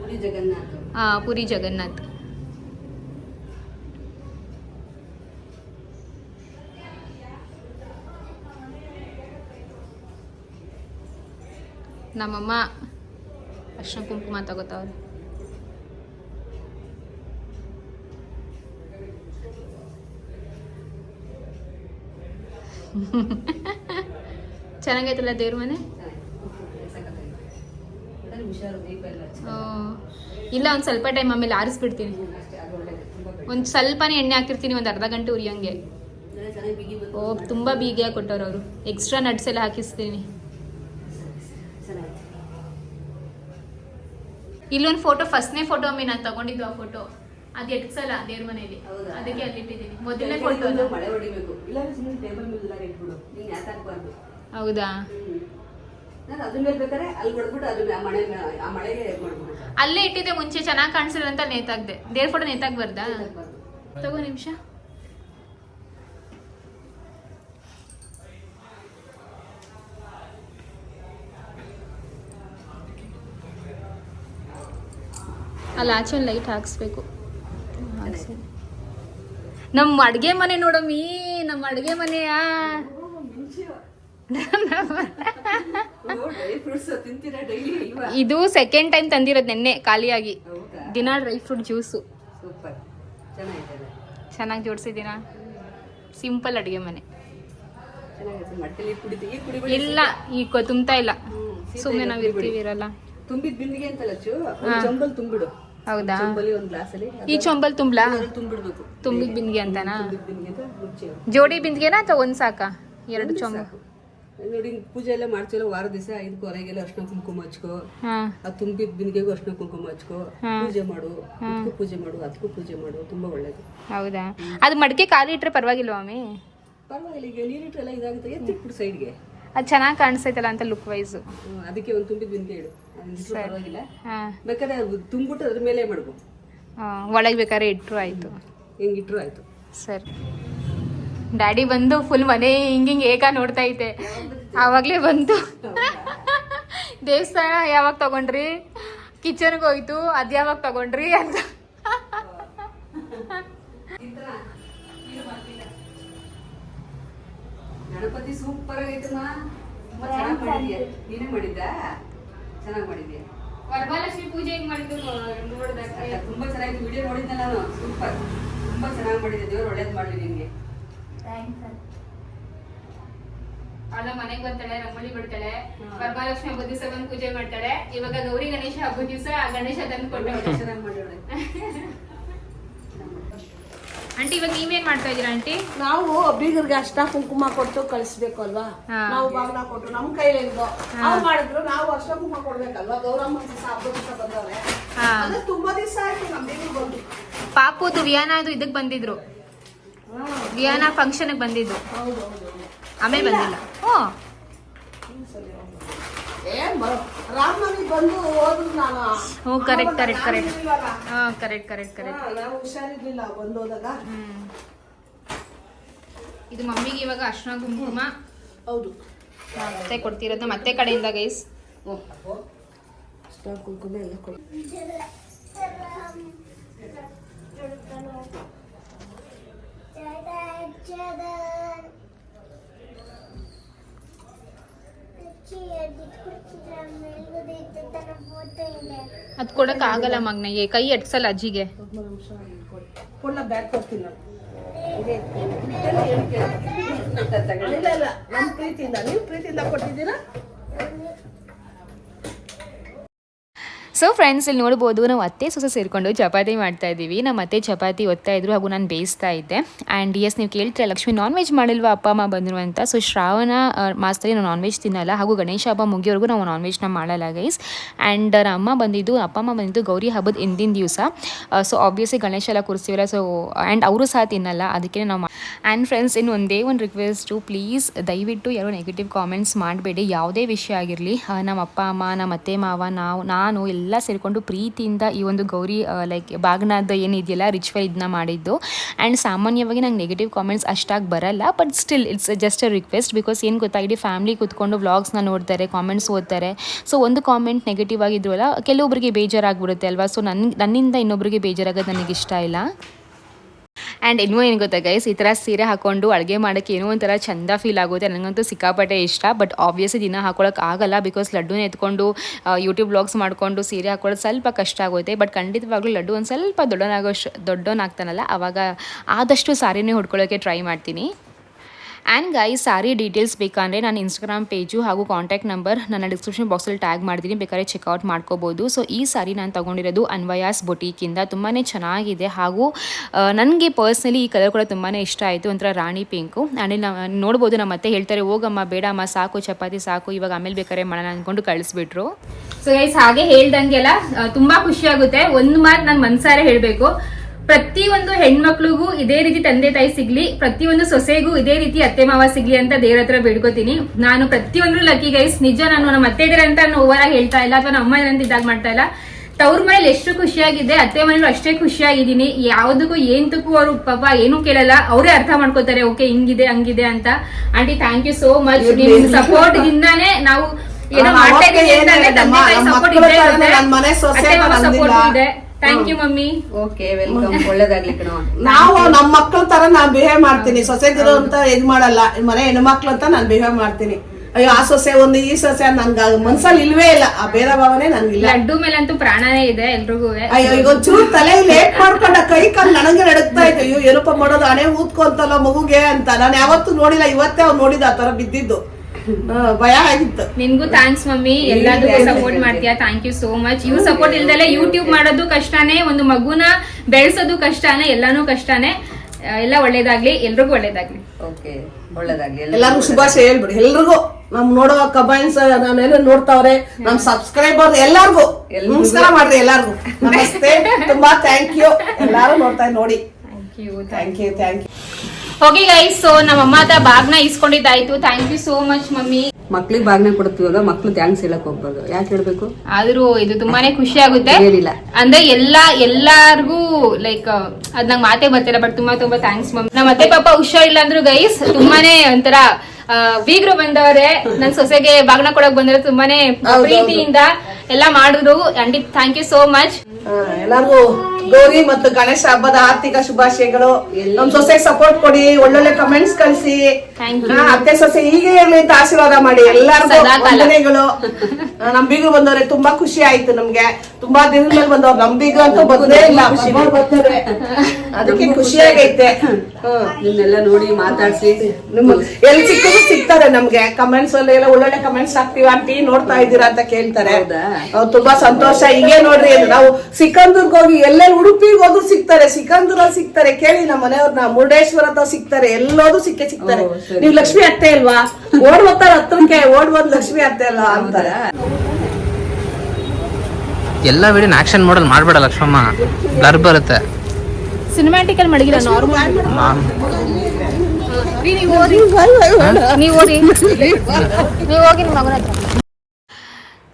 Speaker 1: ಪುರಿ ಜಗನ್ನಾಥ್.
Speaker 2: ಆ ಪುರಿ ಜಗನ್ನಾಥ್. ನಮ್ಮಮ್ಮ ಅರ್ಶನ ಕುಂಕುಮ ತಗೋತಾವ್ರೆ. ಚೆನ್ನಾಗೈತಲ್ಲ ದೇವ್ರ ಮನೆ? ಇಲ್ಲ, ಒಂದು ಸ್ವಲ್ಪ ಟೈಮ್ ಆಮೇಲೆ ಆರಿಸ್ಬಿಡ್ತೀನಿ. ಒಂದು ಸ್ವಲ್ಪನೇ ಎಣ್ಣೆ ಹಾಕಿರ್ತೀನಿ ಒಂದು ಅರ್ಧ ಗಂಟೆ ಉರಿಯಂಗೆ. ಓ, ತುಂಬ ಬೀಗಿಯಾಗಿ ಕೊಟ್ಟವ್ರು ಅವರು. ಎಕ್ಸ್ಟ್ರಾ ನಟ್ಸ್ ಎಲ್ಲ ಹಾಕಿಸ್ತೀನಿ. ಇಲ್ಲೊಂದು ಫೋಟೋ ಫಸ್ಟ್ನೇ ಫೋಟೋ ಒಮ್ಮೆ ನಾನು ಆ ಫೋಟೋ ಅದು ಎಟ್ಸಲ್ಲ ದೇವ್ರ ಮನೆಯಲ್ಲಿ
Speaker 1: ಹೌದಾ?
Speaker 2: ಅದಕ್ಕೆ ಅಲ್ಲಿಟ್ಟಿದ್ದೀನಿ ಮೊದಲನೇ
Speaker 1: ಕೆಳಗಡೆ
Speaker 2: ಫೋಟೋ
Speaker 1: ಬಂದು ಮಳೆ ಹೊಡಿಬೇಕು. ಇಲ್ಲಾಂದ್ರೆ ಸುಮ್ಮನೆ ಟೇಬಲ್ ಮೇಲೆ ಇಟ್ಬಿಡು. ನೀನ್ ಯಾಕಾಗ್ಬಾರ್ದು
Speaker 2: ಹೌದಾ?
Speaker 1: ನಾನು ಅದ್ರ ಮೇಲೆ ಬೇಕಾದ್ರೆ ಅಲ್ಲಿ ಹೊಡ್ಬಿಟ್ಟು ಅದ್ರ ಆ ಮಳೆ ಮೇ- ಆ ಮಳೆಗೆ ಮಾಡ್ಬಿಡು
Speaker 2: ಅಲ್ಲೇ ಇಟ್ಟಿದ್ದೆ ಮುಂಚೆ ಚೆನ್ನಾಗಿ ಕಾಣಿಸಿಲ್ಲ ಅಂತ ನೇತಾಗ್ದೆ. ದೇವ್ರ ಫೋಟೋ ನೇತಾಗ್ಬಾರ್ದಾ? ತಗೋ ನಿಮಿಷ. ಅಲ್ಲಿ ಆಚೆ ಒಂದು ಲೈಟ್ ಹಾಕ್ಸ್ಬೇಕು. ಹಾಕ್ಸಿ. ನಮ್ಮ ಅಡ್ಗೆ ಮನೆ ನೋಡಮ್ಮಿ ನಮ್ಮ ಅಡ್ಗೆ ಮನೆಯ? ಇದು ಸೆಕೆಂಡ್ ಟೈಮ್ ತಂದಿರೋದು ನೆನ್ನೆ ಖಾಲಿಯಾಗಿ. ದಿನ ಡ್ರೈ ಫ್ರೂಟ್ ಜ್ಯೂಸು ಚೆನ್ನಾಗಿ ಜೋಡಿಸಿದ್ದೀರಾ? ಸಿಂಪಲ್ ಅಡುಗೆ ಮನೆ. ಇಲ್ಲ ಈ ತುಂಬ್ತಾ ಇಲ್ಲ. ಸುಮ್ಮನೆ ನಾವು. ಇರ್ತೀವಿ ಇರಲ್ಲ.
Speaker 1: ತುಂಬಿದ ಬಿಂದಿಗೆ ಅಂತಲ್ಲ ಒಂದು ತುಂಬಿಡು.
Speaker 2: ಹೌದಾ?
Speaker 1: ಚಂಬಲಿ ಒಂದು ಗ್ಲಾಸಲ್ಲಿ.
Speaker 2: ಈ ಚೊಂಬಲ್ ತುಂಬ್ಲಾ?
Speaker 1: ತುಂಬಿಡ್ಬೇಕು.
Speaker 2: ಬಿಂದಿಗೆ ಅಂತನಾ? ಜೋಡಿ ಬಿಂದಿಗೆನಾ ಅಥವಾ ಒಂದ್ ಸಾಕ? ಎರಡು ಚೊಂಬ
Speaker 1: ನೋಡಿ ಪೂಜೆ ಎಲ್ಲ ಮಾಡ್ತಿಲ್ಲ ವಾರ ದಿವಸ ಐದು ಕೊರೆಗೆಲ್ಲ ಅರ್ಶನ ಕುಂಕುಮ ಹಚ್ಕೋ. ಆ ತುಂಬಿದ ಬಿಂದಿಗೆಗೂ ಅರ್ಶನ ಕುಂಕುಮ ಹಚ್ಕೋ. ಪೂಜೆ ಮಾಡು. ಅದಕ್ಕೂ ಪೂಜೆ ಮಾಡು ಅದಕ್ಕೂ ಪೂಜೆ ಮಾಡು. ತುಂಬಾ ಒಳ್ಳೇದು.
Speaker 2: ಹೌದಾ? ಅದು ಮಡಿಕೆ ಖಾಲಿ ಇಟ್ರೆ ಪರವಾಗಿಲ್ವಾ ಮಮ್ಮಿ?
Speaker 1: ಪರವಾಗಿಲ್ಲ ಈಗ ನೀರಿಟ್ರೆಲ್ಲ ಇದಾಗುತ್ತೆ. ಎತ್ತಿಟ್ಬಿಡು ಸೈಡ್ಗೆ
Speaker 2: ಅದು ಚೆನ್ನಾಗಿ ಕಾಣಿಸ್ತೈತಲ್ಲ ಅಂತ ಲುಕ್ ವೈಸ್
Speaker 1: ಅದಕ್ಕೆ ಒಂದು ತುಂಬಿದ ಬಿಂದಿ ಇಡು. ಪರವಾಗಿಲ್ಲ. ಬೇಕಾದ್ರೆ ತುಂಬಿಟ್ಟು ಅದ್ರ ಮೇಲೆ ಮಾಡ್ಬೋ
Speaker 2: ಒಳಗೆ ಬೇಕಾದ್ರೆ ಇಟ್ರು ಆಯ್ತು.
Speaker 1: ಇಟ್ಟರು ಆಯ್ತು.
Speaker 2: ಸರಿ. ಡ್ಯಾಡಿ ಬಂದು ಫುಲ್ ಮನೆ ಹಿಂಗೆ ಹಿಂಗೆ ಏಕ ನೋಡ್ತಾ ಐತೆ. ಆವಾಗಲೇ ಬಂತು ದೇವಸ್ಥಾನ ಯಾವಾಗ ತಗೊಂಡ್ರಿ? ಕಿಚನ್ಗೆ ಹೋಯ್ತು ಅದ್ ಯಾವಾಗ ತಗೊಂಡ್ರಿ ಅಂತ.
Speaker 1: ಗಣಪತಿ ಸೂಪರ್ ಆಗೈತಮ್ಮ ತುಂಬಾ ಚೆನ್ನಾಗಿ ಮಾಡಿದ್ಯ? ನೀನೇ ಮಾಡಿದ್ದಾ ಚೆನ್ನಾಗಿ ಮಾಡಿದ್ಯಾ?
Speaker 2: ವರಮಹಾಲಕ್ಷ್ಮಿ ಪೂಜೆ ಹೆಂಗ್ ಮಾಡಿದ್ರು ನೋಡ್ದಾಗ
Speaker 1: ತುಂಬಾ ಚೆನ್ನಾಗಿ ವಿಡಿಯೋ ನೋಡಿದ್ನಲ್ಲ ನಾನು. ಸೂಪರ್ ತುಂಬಾ ಚೆನ್ನಾಗಿ ಮಾಡಿದ್ದೆ ದೇವ್ರು? ಒಳ್ಳೇದ್ ಮಾಡ್ಲಿ ನಿಮ್ಗೆ.
Speaker 2: ಅವಳ ಮನೆಗೆ ಬರ್ತಾಳೆ ರಂಗೋಲಿ ಬಿಡ್ತಾಳೆ ವರಮಹಾಲಕ್ಷ್ಮಿ ಹಬ್ಬದ ದಿವಸ ಬಂದು ಪೂಜೆ ಮಾಡ್ತಾಳೆ. ಇವಾಗ ಗೌರಿ ಗಣೇಶ ಹಬ್ಬದ ದಿವಸ ಗಣೇಶ ತಂದು ಕೊಟ್ಟು
Speaker 1: ಚೆನ್ನಾಗಿ ಮಾಡಿವಳೆ
Speaker 2: ಆಂಟಿ ಇವಾಗ ನೀವೇನ್ ಮಾಡ್ತಾ ಇದೀರಾ ಆಂಟಿ
Speaker 3: ನಾವು ಅಬ್ಬಿಗರಿಗೆ ಅಷ್ಟ ಕುಂಕುಮ ಕೊಟ್ಟು ಕಳಿಸ್ಬೇಕು ಅಲ್ವಾ. ನಾವು ಬಾಗ್ನ ಕೊಟ್ಟು ನಮ್ ಕೈಲಿಂದು ಅವ್ರು ಮಾಡಿದ್ರು ನಾವು ಅಷ್ಟ ಕುಂಕುಮ ಕೊಡ್ಬೇಕಲ್ವಾ? ಗೌರಮ್ಮ ದಿವಸ ಹಬ್ಬದ ದಿವಸ ಬಂದವ್ರೆ. ಅಂದ್ರೆ ತುಂಬಾ ದಿವಸ ಆಯ್ತು ನಮ್ ಬೀಗರ್ ಬಂದು.
Speaker 2: ಪಾಪುದು ವಿಯಾನದು ಇದಕ್ ಬಂದಿದ್ರು. ವಿಯಾನ ಫಂಕ್ಷನ್ ಬಂದಿದ್ದು. ಆಮೇಲೆ ಬಂದಿಲ್ಲ. ಹ್ಞೂ
Speaker 3: ಏ ರಾಮನವಮಿ ಬಂದು ಹೋದ್ರು ನಾನು
Speaker 2: ಹ್ಞೂ ಕರೆಕ್ಟ್ ಕರೆಕ್ಟ್ ಕರೆಕ್ಟ್. ಹಾಂ ಕರೆಕ್ಟ್ ಕರೆಕ್ಟ್ ಕರೆಕ್ಟ್
Speaker 3: ಹುಷಾರಿರ್ಲಿಲ್ಲ ಬಂದು ಹೋದಾಗ
Speaker 2: ಇದು ಮಮ್ಮಿಗೆ ಇವಾಗ ಅರ್ಶನ ಕುಂಕುಮ
Speaker 3: ಹೌದು
Speaker 2: ಮತ್ತೆ ಕೊಡ್ತಿರೋದು ಮತ್ತೆ ಕಡೆಯಿಂದ ಗೈಸ್
Speaker 3: ಓ ಕುಂಕುಮ ಎಲ್ಲ ಕೊಡು
Speaker 2: ಅದು ಕೊಡಕ್ ಆಗಲ್ಲ ಮಗ್ನಿಗೆ ಕೈ ಎಟ್ಸಲ್ಲ ಅಜ್ಜಿಗೆ.
Speaker 3: ಪ್ರೀತಿಯಿಂದ ಕೊಟ್ಟಿದ್ದೀರಾ?
Speaker 2: ಸೊ ಫ್ರೆಂಡ್ಸ್ ಇಲ್ಲಿ ನೋಡ್ಬೋದು ನಾವು ಅತ್ತೆ ಸೊಸೆ ಸೇರಿಕೊಂಡು ಚಪಾತಿ ಮಾಡ್ತಾ ಇದ್ದೀವಿ. ನಮ್ಮ ಅತ್ತೆ ಚಪಾತಿ ಒತ್ತಾ ಇದ್ರು ಹಾಗೂ ನಾನು ಬೇಯಿಸ್ತಾ ಇದ್ದೆ. ಆ್ಯಂಡ್ ಎಸ್ ನೀವು ಕೇಳ್ತೀರ, ಲಕ್ಷ್ಮಿ ನಾನ್ ವೆಜ್ ಮಾಡಿಲ್ವಾ ಅಪ್ಪ, ಅಮ್ಮ ಬಂದರು ಅಂತ ಸೊ ಶ್ರಾವಣ ಮಾಸದಲ್ಲಿ ನಾವು ನಾನ್ ವೆಜ್ ತಿನ್ನಲ್ಲ. ಹಾಗೂ ಗಣೇಶ ಹಬ್ಬ ಮುಗಿಯೋವರೆಗೂ ನಾವು ನಾನ್ ವೆಜ್ನ ಮಾಡಲ್ಲ ಗೈಸ್ ಆ್ಯಂಡ್ ನಮ್ಮ ಅಮ್ಮ ಬಂದಿದ್ದು, ಅಪ್ಪ, ಅಮ್ಮ ಬಂದಿದ್ದು ಗೌರಿ ಹಬ್ಬದ ಹಿಂದಿನ ದಿವಸ. ಸೊ ಆಬ್ವಿಯಸ್ಲಿ ಗಣೇಶ ಎಲ್ಲ ಕೂರಿಸ್ತೀವಲ್ಲ ಸೊ ಆ್ಯಂಡ್ ಅವರು ಸಹ ತಿನ್ನಲ್ಲ. ಅದಕ್ಕೆ ನಾವು ಆ್ಯಂಡ್ ಫ್ರೆಂಡ್ಸ್ ಇನ್ನು ಒಂದೇ ಒಂದು ರಿಕ್ವೆಸ್ಟು ಪ್ಲೀಸ್ ದಯವಿಟ್ಟು ಯಾರೋ ನೆಗೆಟಿವ್ ಕಾಮೆಂಟ್ಸ್ ಮಾಡಬೇಡಿ. ಯಾವುದೇ ವಿಷಯ ಆಗಿರಲಿ ನಮ್ಮ ಅಪ್ಪ, ಅಮ್ಮ, ನಮ್ಮ ಅತ್ತೆ, ಮಾವ, ನಾವು, ನಾನು, ಎಲ್ಲ ಸೇರಿಕೊಂಡು ಪ್ರೀತಿಯಿಂದ ಈ ಒಂದು ಗೌರಿ ಲೈಕ್ ಬಾಗ್ನಾದ ಏನಿದೆಯಲ್ಲ ರಿಚುವಲ್ ಇದನ್ನ ಮಾಡಿದ್ದು. ಆ್ಯಂಡ್ ಸಾಮಾನ್ಯವಾಗಿ ನಂಗೆ ನೆಗೆಟಿವ್ ಕಾಮೆಂಟ್ಸ್ ಅಷ್ಟಾಗಿ ಬರಲ್ಲ but still it's just a request because ಏನು ಗೊತ್ತಾ, ಇಡೀ ಫ್ಯಾಮಿಲಿ ಕೂತ್ಕೊಂಡು ವ್ಲಾಗ್ಸ್ನ ನೋಡ್ತಾರೆ ಕಾಮೆಂಟ್ಸ್ ಓದ್ತಾರೆ. ಸೊ ಒಂದು ಕಾಮೆಂಟ್ ನೆಗೆಟಿವ್ ಆಗಿದ್ರು ಅಲ್ಲ ಕೆಲವೊಬ್ಬರಿಗೆ ಬೇಜಾರಾಗ್ಬಿಡುತ್ತೆ ಅಲ್ವಾ? ಸೊ ನನ್ನ ನನ್ನಿಂದ ಇನ್ನೊಬ್ಬರಿಗೆ ಬೇಜಾರಾಗೋದು ನನಗೆ ಇಷ್ಟ ಇಲ್ಲ. ಆ್ಯಂಡ್ ಇನ್ನೂ ಏನು ಗೊತ್ತಾ ಗೈಸ್ ಈ ಥರ ಸೀರೆ ಹಾಕೊಂಡು ಅಡುಗೆ ಮಾಡೋಕ್ಕೆ ಏನೋ ಒಂಥರ ಚಂದ ಫೀಲ್ ಆಗುತ್ತೆ. ನನಗಂತೂ ಸಿಕ್ಕಾಪಟ್ಟೆ ಇಷ್ಟ ಬಟ್ ಆಬ್ವಿಯಸ್ಲಿ ದಿನ ಹಾಕೊಳಕ್ಕೆ ಆಗಲ್ಲ ಬಿಕಾಸ್ ಲಡ್ಡು ಎತ್ಕೊಂಡು ಯೂಟ್ಯೂಬ್ ಬ್ಲಾಗ್ಸ್ ಮಾಡಿಕೊಂಡು ಸೀರೆ ಹಾಕೊಳ್ಳೋದು ಸ್ವಲ್ಪ ಕಷ್ಟ ಆಗುತ್ತೆ. ಬಟ್ ಖಂಡಿತವಾಗ್ಲೂ ಲಡ್ಡು ಒಂದು ಸ್ವಲ್ಪ ದೊಡ್ಡನಾಗೋಷ್ಟು ದೊಡ್ಡವನಾಗ್ತಾನಲ್ಲ ಆವಾಗ ಆದಷ್ಟು ಸಾರಿನೇ ಹುಡ್ಕೊಳ್ಳೋಕ್ಕೆ ಟ್ರೈ ಮಾಡ್ತೀನಿ. ಆ್ಯಂಡ್ ಗೈ ಸಾರಿ ಡೀಟೇಲ್ಸ್ ಬೇಕಂದರೆ ನಾನು ಇನ್ಸ್ಟಾಗ್ರಾಮ್ ಪೇಜು ಹಾಗೂ ಕಾಂಟ್ಯಾಕ್ಟ್ ನಂಬರ್ ನನ್ನ ಡಿಸ್ಕ್ರಿಪ್ಷನ್ ಬಾಕ್ಸಲ್ಲಿ ಟ್ಯಾಗ್ ಮಾಡಿದ್ದೀನಿ ಬೇಕಾದ್ರೆ ಚೆಕ್ಔಟ್ ಮಾಡ್ಕೋಬೋದು. ಸೊ ಈ ಸಾರಿ ನಾನು ತೊಗೊಂಡಿರೋದು ಅನ್ವಯಾಸ್ ಬೊಟೀಕಿಂದ ತುಂಬಾ ಚೆನ್ನಾಗಿದೆ ಹಾಗೂ ನನಗೆ ಪರ್ಸ್ನಲಿ ಈ ಕಲರ್ ಕೂಡ ತುಂಬಾ ಇಷ್ಟ ಆಯಿತು. ಒಂಥರ ರಾಣಿ ಪಿಂಕು ಆ್ಯಂಡ್ ನಾವು ನೋಡ್ಬೋದು ನಮ್ಮ ಮತ್ತೆ ಹೇಳ್ತಾರೆ, ಹೋಗಮ್ಮ, ಬೇಡಮ್ಮ, ಸಾಕು, ಚಪಾತಿ ಸಾಕು. ಇವಾಗ ಆಮೇಲೆ ಬೇಕಾದ್ರೆ ಮಾಡೋಣ ಅಂದ್ಕೊಂಡು ಕಳಿಸ್ಬಿಟ್ರು. ಸೊ ಗೈಸ್ ಹಾಗೆ ಹೇಳ್ದಂಗೆಲ್ಲ ತುಂಬ ತುಂಬಾ ಖುಷಿ ಆಗುತ್ತೆ. ಒಂದು ಮಾತು ನಾನು ಮನ್ಸಾರೆ ಹೇಳಬೇಕು. ಪ್ರತಿಯೊಂದು ಹೆಣ್ಮಕ್ಳಿಗೂ ಇದೇ ರೀತಿ ತಂದೆ ತಾಯಿ ಸಿಗ್ಲಿ ಪ್ರತಿಯೊಂದು ಸೊಸೆಗೂ ಇದೇ ರೀತಿ ಅತ್ತೆ ಮಾವ ಸಿಗ್ಲಿ ಅಂತ ದೇವ್ರ ಹತ್ರ ಬೇಡ್ಕೋತೀನಿ. ನಾನು ಪ್ರತಿಯೊಂದು ಲಕ್ಕಿ ಗೈಸ್ ನಿಜ ನಾನು ನಮ್ಮ ಅತ್ತೆ ಇದ್ರೆ ಅಂತ ಓವರ್ ಆಗಿ ಹೇಳ್ತಾ ಇಲ್ಲ ಅಥವಾ ನಮ್ಮ ಅಂತ ಇದಾಗ ಮಾಡ್ತಾ ಇಲ್ಲ. ತವ್ರ ಮನೇಲಿ ಎಷ್ಟು ಖುಷಿಯಾಗಿದೆ ಅತ್ತೆ ಮನೇಲಿ ಅಷ್ಟೇ ಖುಷಿಯಾಗಿದ್ದೀನಿ. ಯಾವುದಕ್ಕೂ ಏಂತಕ್ಕೂ ಅವರು ಪಾಪ ಏನು ಕೇಳಲ್ಲ ಅವರೇ ಅರ್ಥ ಮಾಡ್ಕೋತಾರೆ ಓಕೆ ಹಿಂಗಿದೆ ಹಂಗಿದೆ ಅಂತ. Aunty thank you so much ನಿಮ್ ಸಪೋರ್ಟ್ ಇಂದಾನೆ ನಾವು ಏನೋ ಮಾಡ್ತಾ ಇದ್ದೀವಿ
Speaker 3: ಸಪೋರ್ಟ್.
Speaker 2: ಇದೆ. Thank you mummy.
Speaker 1: Okay welcome ಒಳ್ಳೇದಾಗ್ಲಿ ಕಣೋ.
Speaker 3: ನಾವು ನಮ್ಮ ಮಕ್ಕಳ ತರ ನಾನ್ ಬಿಹೇವ್ ಮಾಡ್ತೀನಿ. ಸೊಸೆಗಿರೋ ಅಂತ ಇದ್ ಮಾಡಲ್ಲ. ಮನೆ ಹೆಣ್ಮಕ್ಳು ಅಂತ ನಾನ್ ಬಿಹೇವ್ ಮಾಡ್ತೀನಿ. ಅಯ್ಯೋ ಆ ಸೊಸೆ ಒಂದು ಈ ಸೊಸೆ ನಂಗ ಮನ್ಸಲ್ಲಿ ಇಲ್ವೇ ಇಲ್ಲ. ಆ ಭೇದ ಭಾವನೆ ನನ್ಗಿಲ್ಲ
Speaker 2: ಲಡ್ಡು ಮೇಲಂತೂ ಪ್ರಾಣನೇ ಇದೆ ಎಲ್ರಿಗೂ.
Speaker 3: ಅಯ್ಯೋ ಈಗ ಒಂಚೂರು ತಲೆ ಲೇಟ್ ಮಾಡ್ಕೊಂಡ ಕೈ ಕಾಲ್ ನನಗೆ ನಡುಕ್ತಾ ಇತ್ತು ಅಯ್ಯೋ ಏನಪ್ಪ ಮಾಡೋದು? ಹಣೆ ಊದ್ಕೊಂತಲ್ಲ ಮಗುಗೆ ಅಂತ. ನಾನು ಯಾವತ್ತೂ ನೋಡಿಲ್ಲ. ಇವತ್ತೇ ಅವ್ನು ನೋಡಿದ ಆ ತರ ಬಿದ್ದಿದ್ದು. ಭಯ ಆಗಿತ್ತು.
Speaker 2: ನಿನ್ಗೂ ಥ್ಯಾಂಕ್ಸ್ ಮಮ್ಮಿ. ಎಲ್ಲದಕ್ಕೂ ಸಪೋರ್ಟ್ ಮಾಡ್ತೀಯಾ? ಥ್ಯಾಂಕ್ ಯು ಸೋ ಮಚ್ ಇವ್ ಸಪೋರ್ಟ್ ಇಲ್ದಲೆ ಯೂಟ್ಯೂಬ್ ಮಾಡೋದು ಕಷ್ಟನೇ ಒಂದು ಮಗುನ ಬೆಳೆಸೋದು ಕಷ್ಟನೇ ಎಲ್ಲಾನು ಕಷ್ಟನೇ. ಎಲ್ಲ ಒಳ್ಳೇದಾಗ್ಲಿ ಎಲ್ರಿಗೂ ಒಳ್ಳೇದಾಗ್ಲಿ.
Speaker 1: ಓಕೆ ಒಳ್ಳೇದಾಗ್ಲಿ.
Speaker 3: ಎಲ್ಲರಿಗೂ ಶುಭಾಶಯ ಹೇಳ್ಬಿಡಿ. ಎಲ್ರಿಗೂ ನಮ್ ನೋಡೋ ಕಮೆಂಟ್ಸ್ ನಾನೇನು ನೋಡ್ತಾವ್ರೆ ನಮ್ ಸಬ್ಸ್ಕ್ರೈಬರ್ ಎಲ್ಲಾರ್ಗು. ನಮಸ್ಕಾರ ಮಾಡ್ರಿ ಎಲ್ಲಾರ್ಗು. ನಮಸ್ತೆ. ತುಂಬಾ ಥ್ಯಾಂಕ್ ಯು ಎಲ್ಲಾರು ನೋಡ್ತಾ ನೋಡಿ.
Speaker 2: Thank you
Speaker 3: thank you thank you
Speaker 2: okay guys so ನಮ್ಮ ಅಮ್ಮ ಹತ್ರ ಬಾಗ್ನ ಇಸ್ಕೊಂಡಿದ್ದಾಯ್ತು. Thank you so much mummy.
Speaker 1: ಮಕ್ಳಿಗೆ ಬಾಗ್ನ ಕೊಡ್ತಿವಾಗ ಮಕ್ಳು ಥ್ಯಾಂಕ್ಸ್ ಹೇಳಕ್ ಹೋಗ್ಬಾರ್ದು. ಯಾಕೆ ಹೇಳ್ಬೇಕು?
Speaker 2: ಆದ್ರೂ ಇದು ತುಂಬಾನೇ ಖುಷಿ ಆಗುತ್ತೆ.
Speaker 1: ಏನಿಲ್ಲ.
Speaker 2: ಅಂದ್ರೆ ಎಲ್ಲಾ ಎಲ್ಲಾರ್ಗೂ ಲೈಕ್ ಅದ್ ನಂಗೆ ಮಾತೇ ಬರ್ತಿಲ್ಲ ಬಟ್ ತುಂಬಾ ತುಂಬಾ ಥ್ಯಾಂಕ್ಸ್ ಮಮ್ಮಿ. ನಮ್ಮ ಅತ್ತೆ ಪಾಪ ಹುಷಾರಿಲ್ಲ ಅಂದ್ರು ಗೈಸ್ ತುಂಬಾನೇ ಒಂಥರ ಬೀಗ್ರು ಬಂದವ್ರೆ. ನನ್ ಸೊಸೆಗೆ ಬಾಗ್ನ ಕೊಡಕ್ ಬಂದ್ರೆ ತುಂಬಾನೇ ಪ್ರೀತಿಯಿಂದ ಎಲ್ಲಾ ಮಾಡಿದ್ರು. ಅಂಡಿ ಥ್ಯಾಂಕ್ ಯು ಸೋ ಮಚ್
Speaker 3: ಎಲ್ಲಾರ್ಗೂ ಗೌರಿ ಮತ್ತು ಗಣೇಶ ಹಬ್ಬದ ಆರ್ಥಿಕ ಶುಭಾಶಯಗಳು. ನಮ್ ಸೊಸೆಗೆ ಸಪೋರ್ಟ್ ಕೊಡಿ ಒಳ್ಳೊಳ್ಳೆ ಕಮೆಂಟ್ಸ್ ಕಳಿಸಿ. ಅತ್ತೆ ಸೊಸೆ ಹೀಗೆ ಇರ್ಲಿ ಅಂತ ಆಶೀರ್ವಾದ ಮಾಡಿ ಎಲ್ಲರಿಗೂ ವಂದನೆಗಳು. ಆ, ನಮ್ ಬೀಗರು ಬಂದವ್ರೆ ತುಂಬಾ ಖುಷಿ ಆಯ್ತು ನಮ್ಗೆ. ತುಂಬಾ ದಿನದ ಮೇಲೆ ಬಂದವ್ರು ನಮ್ ಅಂತೂ ಬಂದೇ ಇಲ್ಲ. ಅದಕ್ಕೆ ಖುಷಿಯಾಗೈತೆ
Speaker 1: ನಿಮ್ನೆಲ್ಲ ನೋಡಿ ಮಾತಾಡ್ಸಿ.
Speaker 3: ನಿಮ್ಮ ಎಲ್ಲಿ ಸಿಕ್ಕಿದ್ರು ಸಿಗ್ತಾರೆ ನಮ್ಗೆ. ಕಮೆಂಟ್ಸ್ ಅಲ್ಲಿ ಎಲ್ಲ ಒಳ್ಳೊಳ್ಳೆ ಕಮೆಂಟ್ಸ್ ಹಾಕ್ತಿವ. ಆಂಟಿ ನೋಡ್ತಾ ಇದ್ದೀರಾ ಅಂತ ಕೇಳ್ತಾರೆ? ತುಂಬಾ ಸಂತೋಷ. ಹೀಗೆ ನೋಡ್ರಿ ನಾವು ಸಿಕ್ಕಂದೂರ್ಗ್ ಹೋಗಿ ಎಲ್ಲೆಲ್ಲಿ ಉಡುಪಿಗೆ ಹೋದ್ರು ಸಿಗ್ತಾರೆ ಸಿಕಂದೂರಲ್ಲಿ ಸಿಗ್ತಾರೆ ಕೇಳಿ ನಮ್ಮ ಮನೆಯವ್ರನ್ನ ಮುರುಡೇಶ್ವರ ಅಂತ ಸಿಗ್ತಾರೆ ಎಲ್ಲೋದು ಸಿಕ್ಕೆ ಸಿಗ್ತಾರೆ. ನೀವು ಲಕ್ಷ್ಮಿ ಅತ್ತೆ ಇಲ್ವಾ ಓಡ್ ಬರ್ತಾರ ಹತ್ರಕ್ಕೆ ಓಡ್ ಬಂದ್ ಲಕ್ಷ್ಮಿ ಅತ್ತೆ ಅಲ್ವಾ ಅಂತಾರೆ.
Speaker 5: ಎಲ್ಲ ವಿಡಿಯೋ ಆಕ್ಷನ್ ಮಾಡಲ್ ಮಾಡ್ಬೇಡ ಲಕ್ಷ್ಮಮ್ಮ. ಬ್ಲರ್ ಬರುತ್ತೆ.
Speaker 2: ಸಿನಿಮ್ಯಾಟಿಕಲ್ ಮಡಗಿಲ್ಲ ನಾರ್ಮಲ್ ನೀವು ಹೋಗಿ ನಿಮ್ಮ ಮಗನ ಹತ್ರ.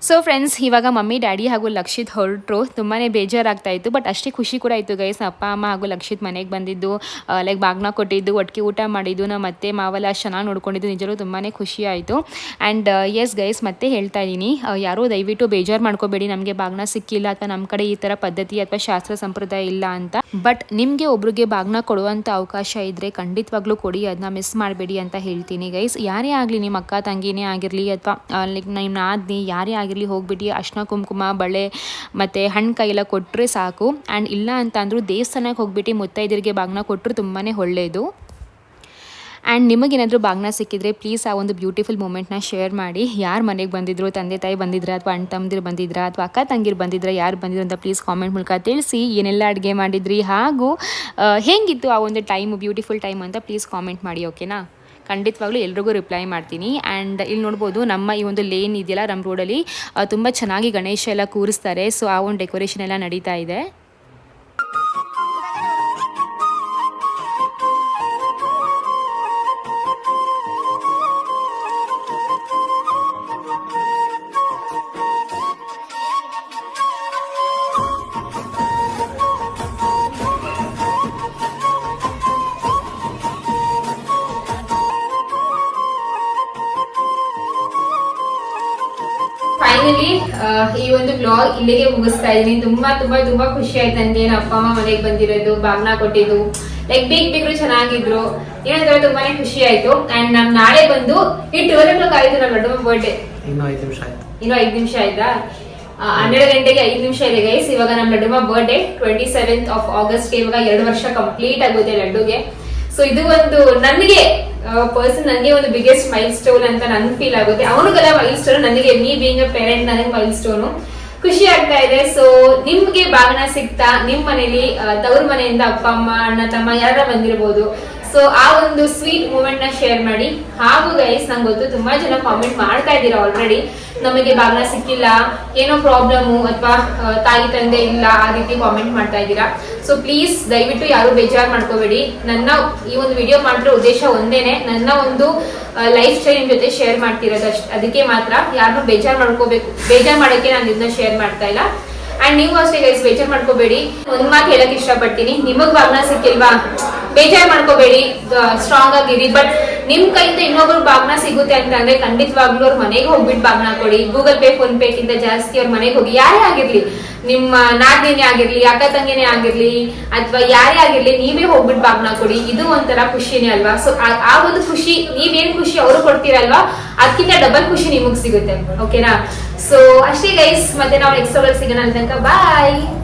Speaker 2: ಸೊ ಫ್ರೆಂಡ್ಸ್ ಇವಾಗ ಮಮ್ಮಿ, ಡ್ಯಾಡಿ ಹಾಗೂ ಲಕ್ಷಿತ್ ಹೊರಟರು. ತುಂಬಾ ಬೇಜಾರಾಗ್ತಾ ಇತ್ತು ಬಟ್ ಅಷ್ಟೇ ಖುಷಿ ಕೂಡ ಇತ್ತು ಗೈಸ್ ಅಪ್ಪ, ಅಮ್ಮ ಹಾಗೂ ಲಕ್ಷಿತ್ ಮನೆಗೆ ಬಂದಿದ್ದು ಲೈಕ್ ಬಾಗ್ನ ಕೊಟ್ಟಿದ್ದು, ಒಟ್ಟಿಗೆ ಊಟ ಮಾಡಿದ್ದು, ನಮ್ಮ ಮತ್ತೆ ಮಾವೆಲ್ಲ ಅಷ್ಟು ಚೆನ್ನಾಗಿ ನೋಡ್ಕೊಂಡಿದ್ದು ನಿಜವೂ ತುಂಬಾ ಖುಷಿ ಆಯಿತು. ಆ್ಯಂಡ್ ಎಸ್ ಗೈಸ್ ಮತ್ತೆ ಹೇಳ್ತಾ ಇದ್ದೀನಿ. ಯಾರೂ ದಯವಿಟ್ಟು ಬೇಜಾರು ಮಾಡ್ಕೋಬೇಡಿ, ನಮಗೆ ಬಾಗ್ನ ಸಿಕ್ಕಿಲ್ಲ ಅಥವಾ ನಮ್ಮ ಕಡೆ ಈ ಥರ ಪದ್ಧತಿ ಅಥವಾ ಶಾಸ್ತ್ರ ಸಂಪ್ರದಾಯ ಇಲ್ಲ ಅಂತ. ಬಟ್ ನಿಮಗೆ ಒಬ್ರಿಗೆ ಬಾಗ್ನ ಕೊಡುವಂಥ ಅವಕಾಶ ಇದ್ದರೆ ಖಂಡಿತವಾಗ್ಲೂ ಕೊಡಿ ಅದನ್ನ ಮಿಸ್ ಮಾಡಬೇಡಿ ಅಂತ ಹೇಳ್ತೀನಿ ಗೈಸ್ ಯಾರೇ ಆಗಲಿ, ನಿಮ್ಮ ಅಕ್ಕ, ತಂಗಿನೇ ಆಗಿರಲಿ ಅಥವಾ ಲೈಕ್ ನಿಮ್ಮ ನಾದ್ನಿ, ಯಾರೇ ಆಗಿರಲಿ ಹೋಗ್ಬಿಟ್ಟು ಅರ್ಶಿನ, ಕುಂಕುಮ, ಬಳೆ ಮತ್ತು ಹಣ್ಣು ಕೈಯೆಲ್ಲ ಕೊಟ್ಟರೆ ಸಾಕು. ಆ್ಯಂಡ್ ಇಲ್ಲ ಅಂತ ಅಂದರೂ ದೇವಸ್ಥಾನಕ್ಕೆ ಹೋಗ್ಬಿಟ್ಟು ಮುತ್ತೈದರಿಗೆ ಬಾಗ್ನ ಕೊಟ್ಟರು ತುಂಬಾ ಒಳ್ಳೆಯದು ಆ್ಯಂಡ್ ನಿಮಗೇನಾದರೂ ಬಾಗ್ನ ಸಿಕ್ಕಿದ್ರೆ ಪ್ಲೀಸ್ ಆ ಒಂದು ಬ್ಯೂಟಿಫುಲ್ ಮೂಮೆಂಟ್ನ ಶೇರ್ ಮಾಡಿ. ಯಾರು ಮನೆಗೆ ಬಂದಿದ್ರು, ತಂದೆ, ತಾಯಿ ಬಂದಿದ್ರ, ಅಥವಾ ಅಣ್ಣ ತಮ್ಮದಿರು ಬಂದಿದ್ರ, ಅಥವಾ ಅಕ್ಕ ತಂಗಿರು ಬಂದಿದ್ರ, ಯಾರು ಬಂದಿದ್ರು ಅಂತ ಪ್ಲೀಸ್ ಕಾಮೆಂಟ್ ಮೂಲಕ ತಿಳಿಸಿ. ಏನೆಲ್ಲ ಅಡುಗೆ ಮಾಡಿದ್ರಿ, ಹಾಗೂ ಹೇಗಿತ್ತು ಆ ಒಂದು ಟೈಮ್ ಬ್ಯೂಟಿಫುಲ್ ಟೈಮ್ ಅಂತ ಪ್ಲೀಸ್ ಕಾಮೆಂಟ್ ಮಾಡಿ ಓಕೆನಾ ಖಂಡಿತವಾಗ್ಲೂ ಎಲ್ರಿಗೂ ರಿಪ್ಲೈ ಮಾಡ್ತೀನಿ. ಆ್ಯಂಡ್ ಇಲ್ಲಿ ನೋಡ್ಬೋದು ನಮ್ಮ ಈ ಒಂದು ಲೇನ್ ಇದೆಯಲ್ಲ, ನಮ್ಮ ರೋಡಲ್ಲಿ ತುಂಬ ಚೆನ್ನಾಗಿ ಗಣೇಶ ಎಲ್ಲ ಕೂರಿಸ್ತಾರೆ. ಸೊ ಆ ಒಂದು ಡೆಕೋರೇಷನ್ ಎಲ್ಲ ನಡೀತಾ ಇದೆ. ಫೈನಲಿ ಈ ಒಂದು ಬ್ಲಾಗ್ ಇಲ್ಲಿಗೆ ಮುಗಿಸ್ತಾ ಇದೀನಿ ತುಂಬಾ ತುಂಬಾ ತುಂಬಾ ಖುಷಿ ಆಯ್ತು ನನಗೆ. ನಮ್ಮ ಅಪ್ಪ ಅಮ್ಮ ಮನೆಗೆ ಬಂದಿರೋದು ಭಾವನಾ ಕೊಟ್ಟಿದ್ದು. ಲೈಕ್ ಬೇಗ ಬೇಗರು ಚೆನ್ನಾಗಿದ್ರು. ಏನಂದ್ರೆ ತುಂಬಾನೇ ಖುಷಿ ಆಯ್ತು. ಅಂಡ್ ನಮ್ ನಾಳೆ ಬಂದು ಈ ಟ್ವೆಲ್ ಓ ಕ್ಲಾಕ್ ಆಯ್ತು ನಮ್ಮ ಲಡ್ಡು ಬರ್ಡೇ
Speaker 5: ಇನ್ನೂ ಐದು ನಿಮಿಷ ಆಯ್ತು.
Speaker 2: ಇನ್ನು ಐದು ನಿಮಿಷ ಆಯ್ತಾ? ಹನ್ನೆರಡು ಗಂಟೆಗೆ ಐದು ನಿಮಿಷ ಇದೆ ಗೈಸ್ ಇವಾಗ ನಮ್ಮ ಲಡ್ಡುಮ birthday twenty seventh of August ಇವಾಗ ಎರಡು ವರ್ಷ ಕಂಪ್ಲೀಟ್ ಆಗುತ್ತೆ ಲಡ್ಡುಗೆ. ಸೊ ಇದು ಒಂದು ನನಗೆ ಪರ್ಸನ್ ನನಗೆ ಒಂದು ಬಿಗ್ಗೆಸ್ಟ್ ಮೈಲ್ ಸ್ಟೋನ್ ಅಂತ ನನ್ಗೆ ಫೀಲ್ ಆಗುತ್ತೆ. ಅವನಿಗೆಲ್ಲ ಮೈಲ್ ಸ್ಟೋನ್ ನನಗೆ ನೀ ಬೀಂಗ್ ಅ ಪೇರೆಂಟ್ ನನಗೆ ಮೈಲ್ ಸ್ಟೋನು ಖುಷಿ ಆಗ್ತಾ ಇದೆ. ಸೊ ನಿಮ್ಗೆ ಬಾಗನ ಸಿಗ್ತಾ, ನಿಮ್ ಮನೇಲಿ ತವ್ರ ಮನೆಯಿಂದ ಅಪ್ಪ, ಅಮ್ಮ, ಅಣ್ಣ, ತಮ್ಮ ಯಾರ ಬಂದಿರಬಹುದು ಸೊ ಆ ಒಂದು ಸ್ವೀಟ್ ಮೂಮೆಂಟ್ನ ಶೇರ್ ಮಾಡಿ. ಹಾಗೂ ಗೈಸ್ ನಂಗೆ ಗೊತ್ತು ತುಂಬಾ ಜನ ಕಾಮೆಂಟ್ ಮಾಡ್ತಾ ಇದ್ದೀರಾ ಆಲ್ರೆಡಿ ನಮಗೆ ಭಾಗನ ಸಿಕ್ಕಿಲ್ಲ, ಏನೋ ಪ್ರಾಬ್ಲಮ್ ಅಥವಾ ತಾಯಿ ತಂದೆ ಇಲ್ಲ, ಆ ರೀತಿ ಕಾಮೆಂಟ್ ಮಾಡ್ತಾ ಇದ್ದೀರಾ. ಸೊ ಪ್ಲೀಸ್ ದಯವಿಟ್ಟು ಯಾರು ಬೇಜಾರು ಮಾಡ್ಕೋಬೇಡಿ. ನನ್ನ ಈ ಒಂದು ವಿಡಿಯೋ ಮಾಡಿರೋ ಉದ್ದೇಶ ಒಂದೇನೆ, ನನ್ನ ಒಂದು ಲೈಫ್ ಸ್ಟೈಲ್ ಜೊತೆ ಶೇರ್ ಮಾಡ್ತಿರೋದು ಅಷ್ಟೇ ಅದಕ್ಕೆ ಮಾತ್ರ ಯಾರನ್ನೂ ಬೇಜಾರು ಮಾಡ್ಕೋಬೇಕು, ಬೇಜಾರು ಮಾಡೋಕ್ಕೆ ನಾನು ಇದನ್ನ ಶೇರ್ ಮಾಡ್ತಾ ಇಲ್ಲ. ಅಂಡ್ ನೀವು ಅಷ್ಟೇ ಗೈಸ್ ಬೇಜಾರ್ ಮಾಡ್ಕೋಬೇಡಿ. ಒಂದ್ ಮಾತು ಹೇಳಕ್ ಇಷ್ಟಪಡ್ತೀನಿ. ನಿಮಗ್ ಭಾವನ ಸಿಕ್ಕಿಲ್ವಾ? ಬೇಜಾರ್ ಮಾಡ್ಕೋಬೇಡಿ. ಸ್ಟ್ರಾಂಗ್ ಆಗಿರಿ. ಬಟ್ ನಿಮ್ ಕೈಯಿಂದ ಇನ್ನೊಬ್ರು ಭಾವನ ಸಿಗುತ್ತೆ ಅಂತ ಅಂದ್ರೆ ಖಂಡಿತವಾಗ್ಲೂ ಅವ್ರ ಮನೆಗೆ ಹೋಗ್ಬಿಟ್ಟು ಭಾವನ ಕೊಡಿ. ಗೂಗಲ್ ಪೇ ಫೋನ್ ಪೇ ಜಾಸ್ತಿ ಅವ್ರ ಮನೆಗೆ ಹೋಗಿ ಯಾರೇ ಆಗಿರ್ಲಿ, ನಿಮ್ಮ ನಾದಿನೇ ಆಗಿರ್ಲಿ, ಅಕ್ಕ ತಂಗಿನೇ ಆಗಿರ್ಲಿ, ಅಥವಾ ಯಾರೇ ಆಗಿರ್ಲಿ, ನೀವೇ ಹೋಗ್ಬಿಟ್ಟು ಭಾವನ ಕೊಡಿ. ಇದು ಒಂಥರ ಖುಷಿನೇ ಅಲ್ವಾ? ಸೊ ಆ ಒಂದು ಖುಷಿ, ನೀವೇನ್ ಖುಷಿ ಅವರು ಕೊಡ್ತೀರಲ್ವಾ ಅದಕ್ಕಿಂತ ಡಬಲ್ ಖುಷಿ ನಿಮಗ್ ಸಿಗುತ್ತೆ. ಓಕೆನಾ ಸೊ ಅಷ್ಟೇ ಗೈಸ್ ಮತ್ತೆ ನಾವು ನೆಕ್ಸ್ಟ್ ಸಿಗೋಣ ಅಂತ ಬಾಯ್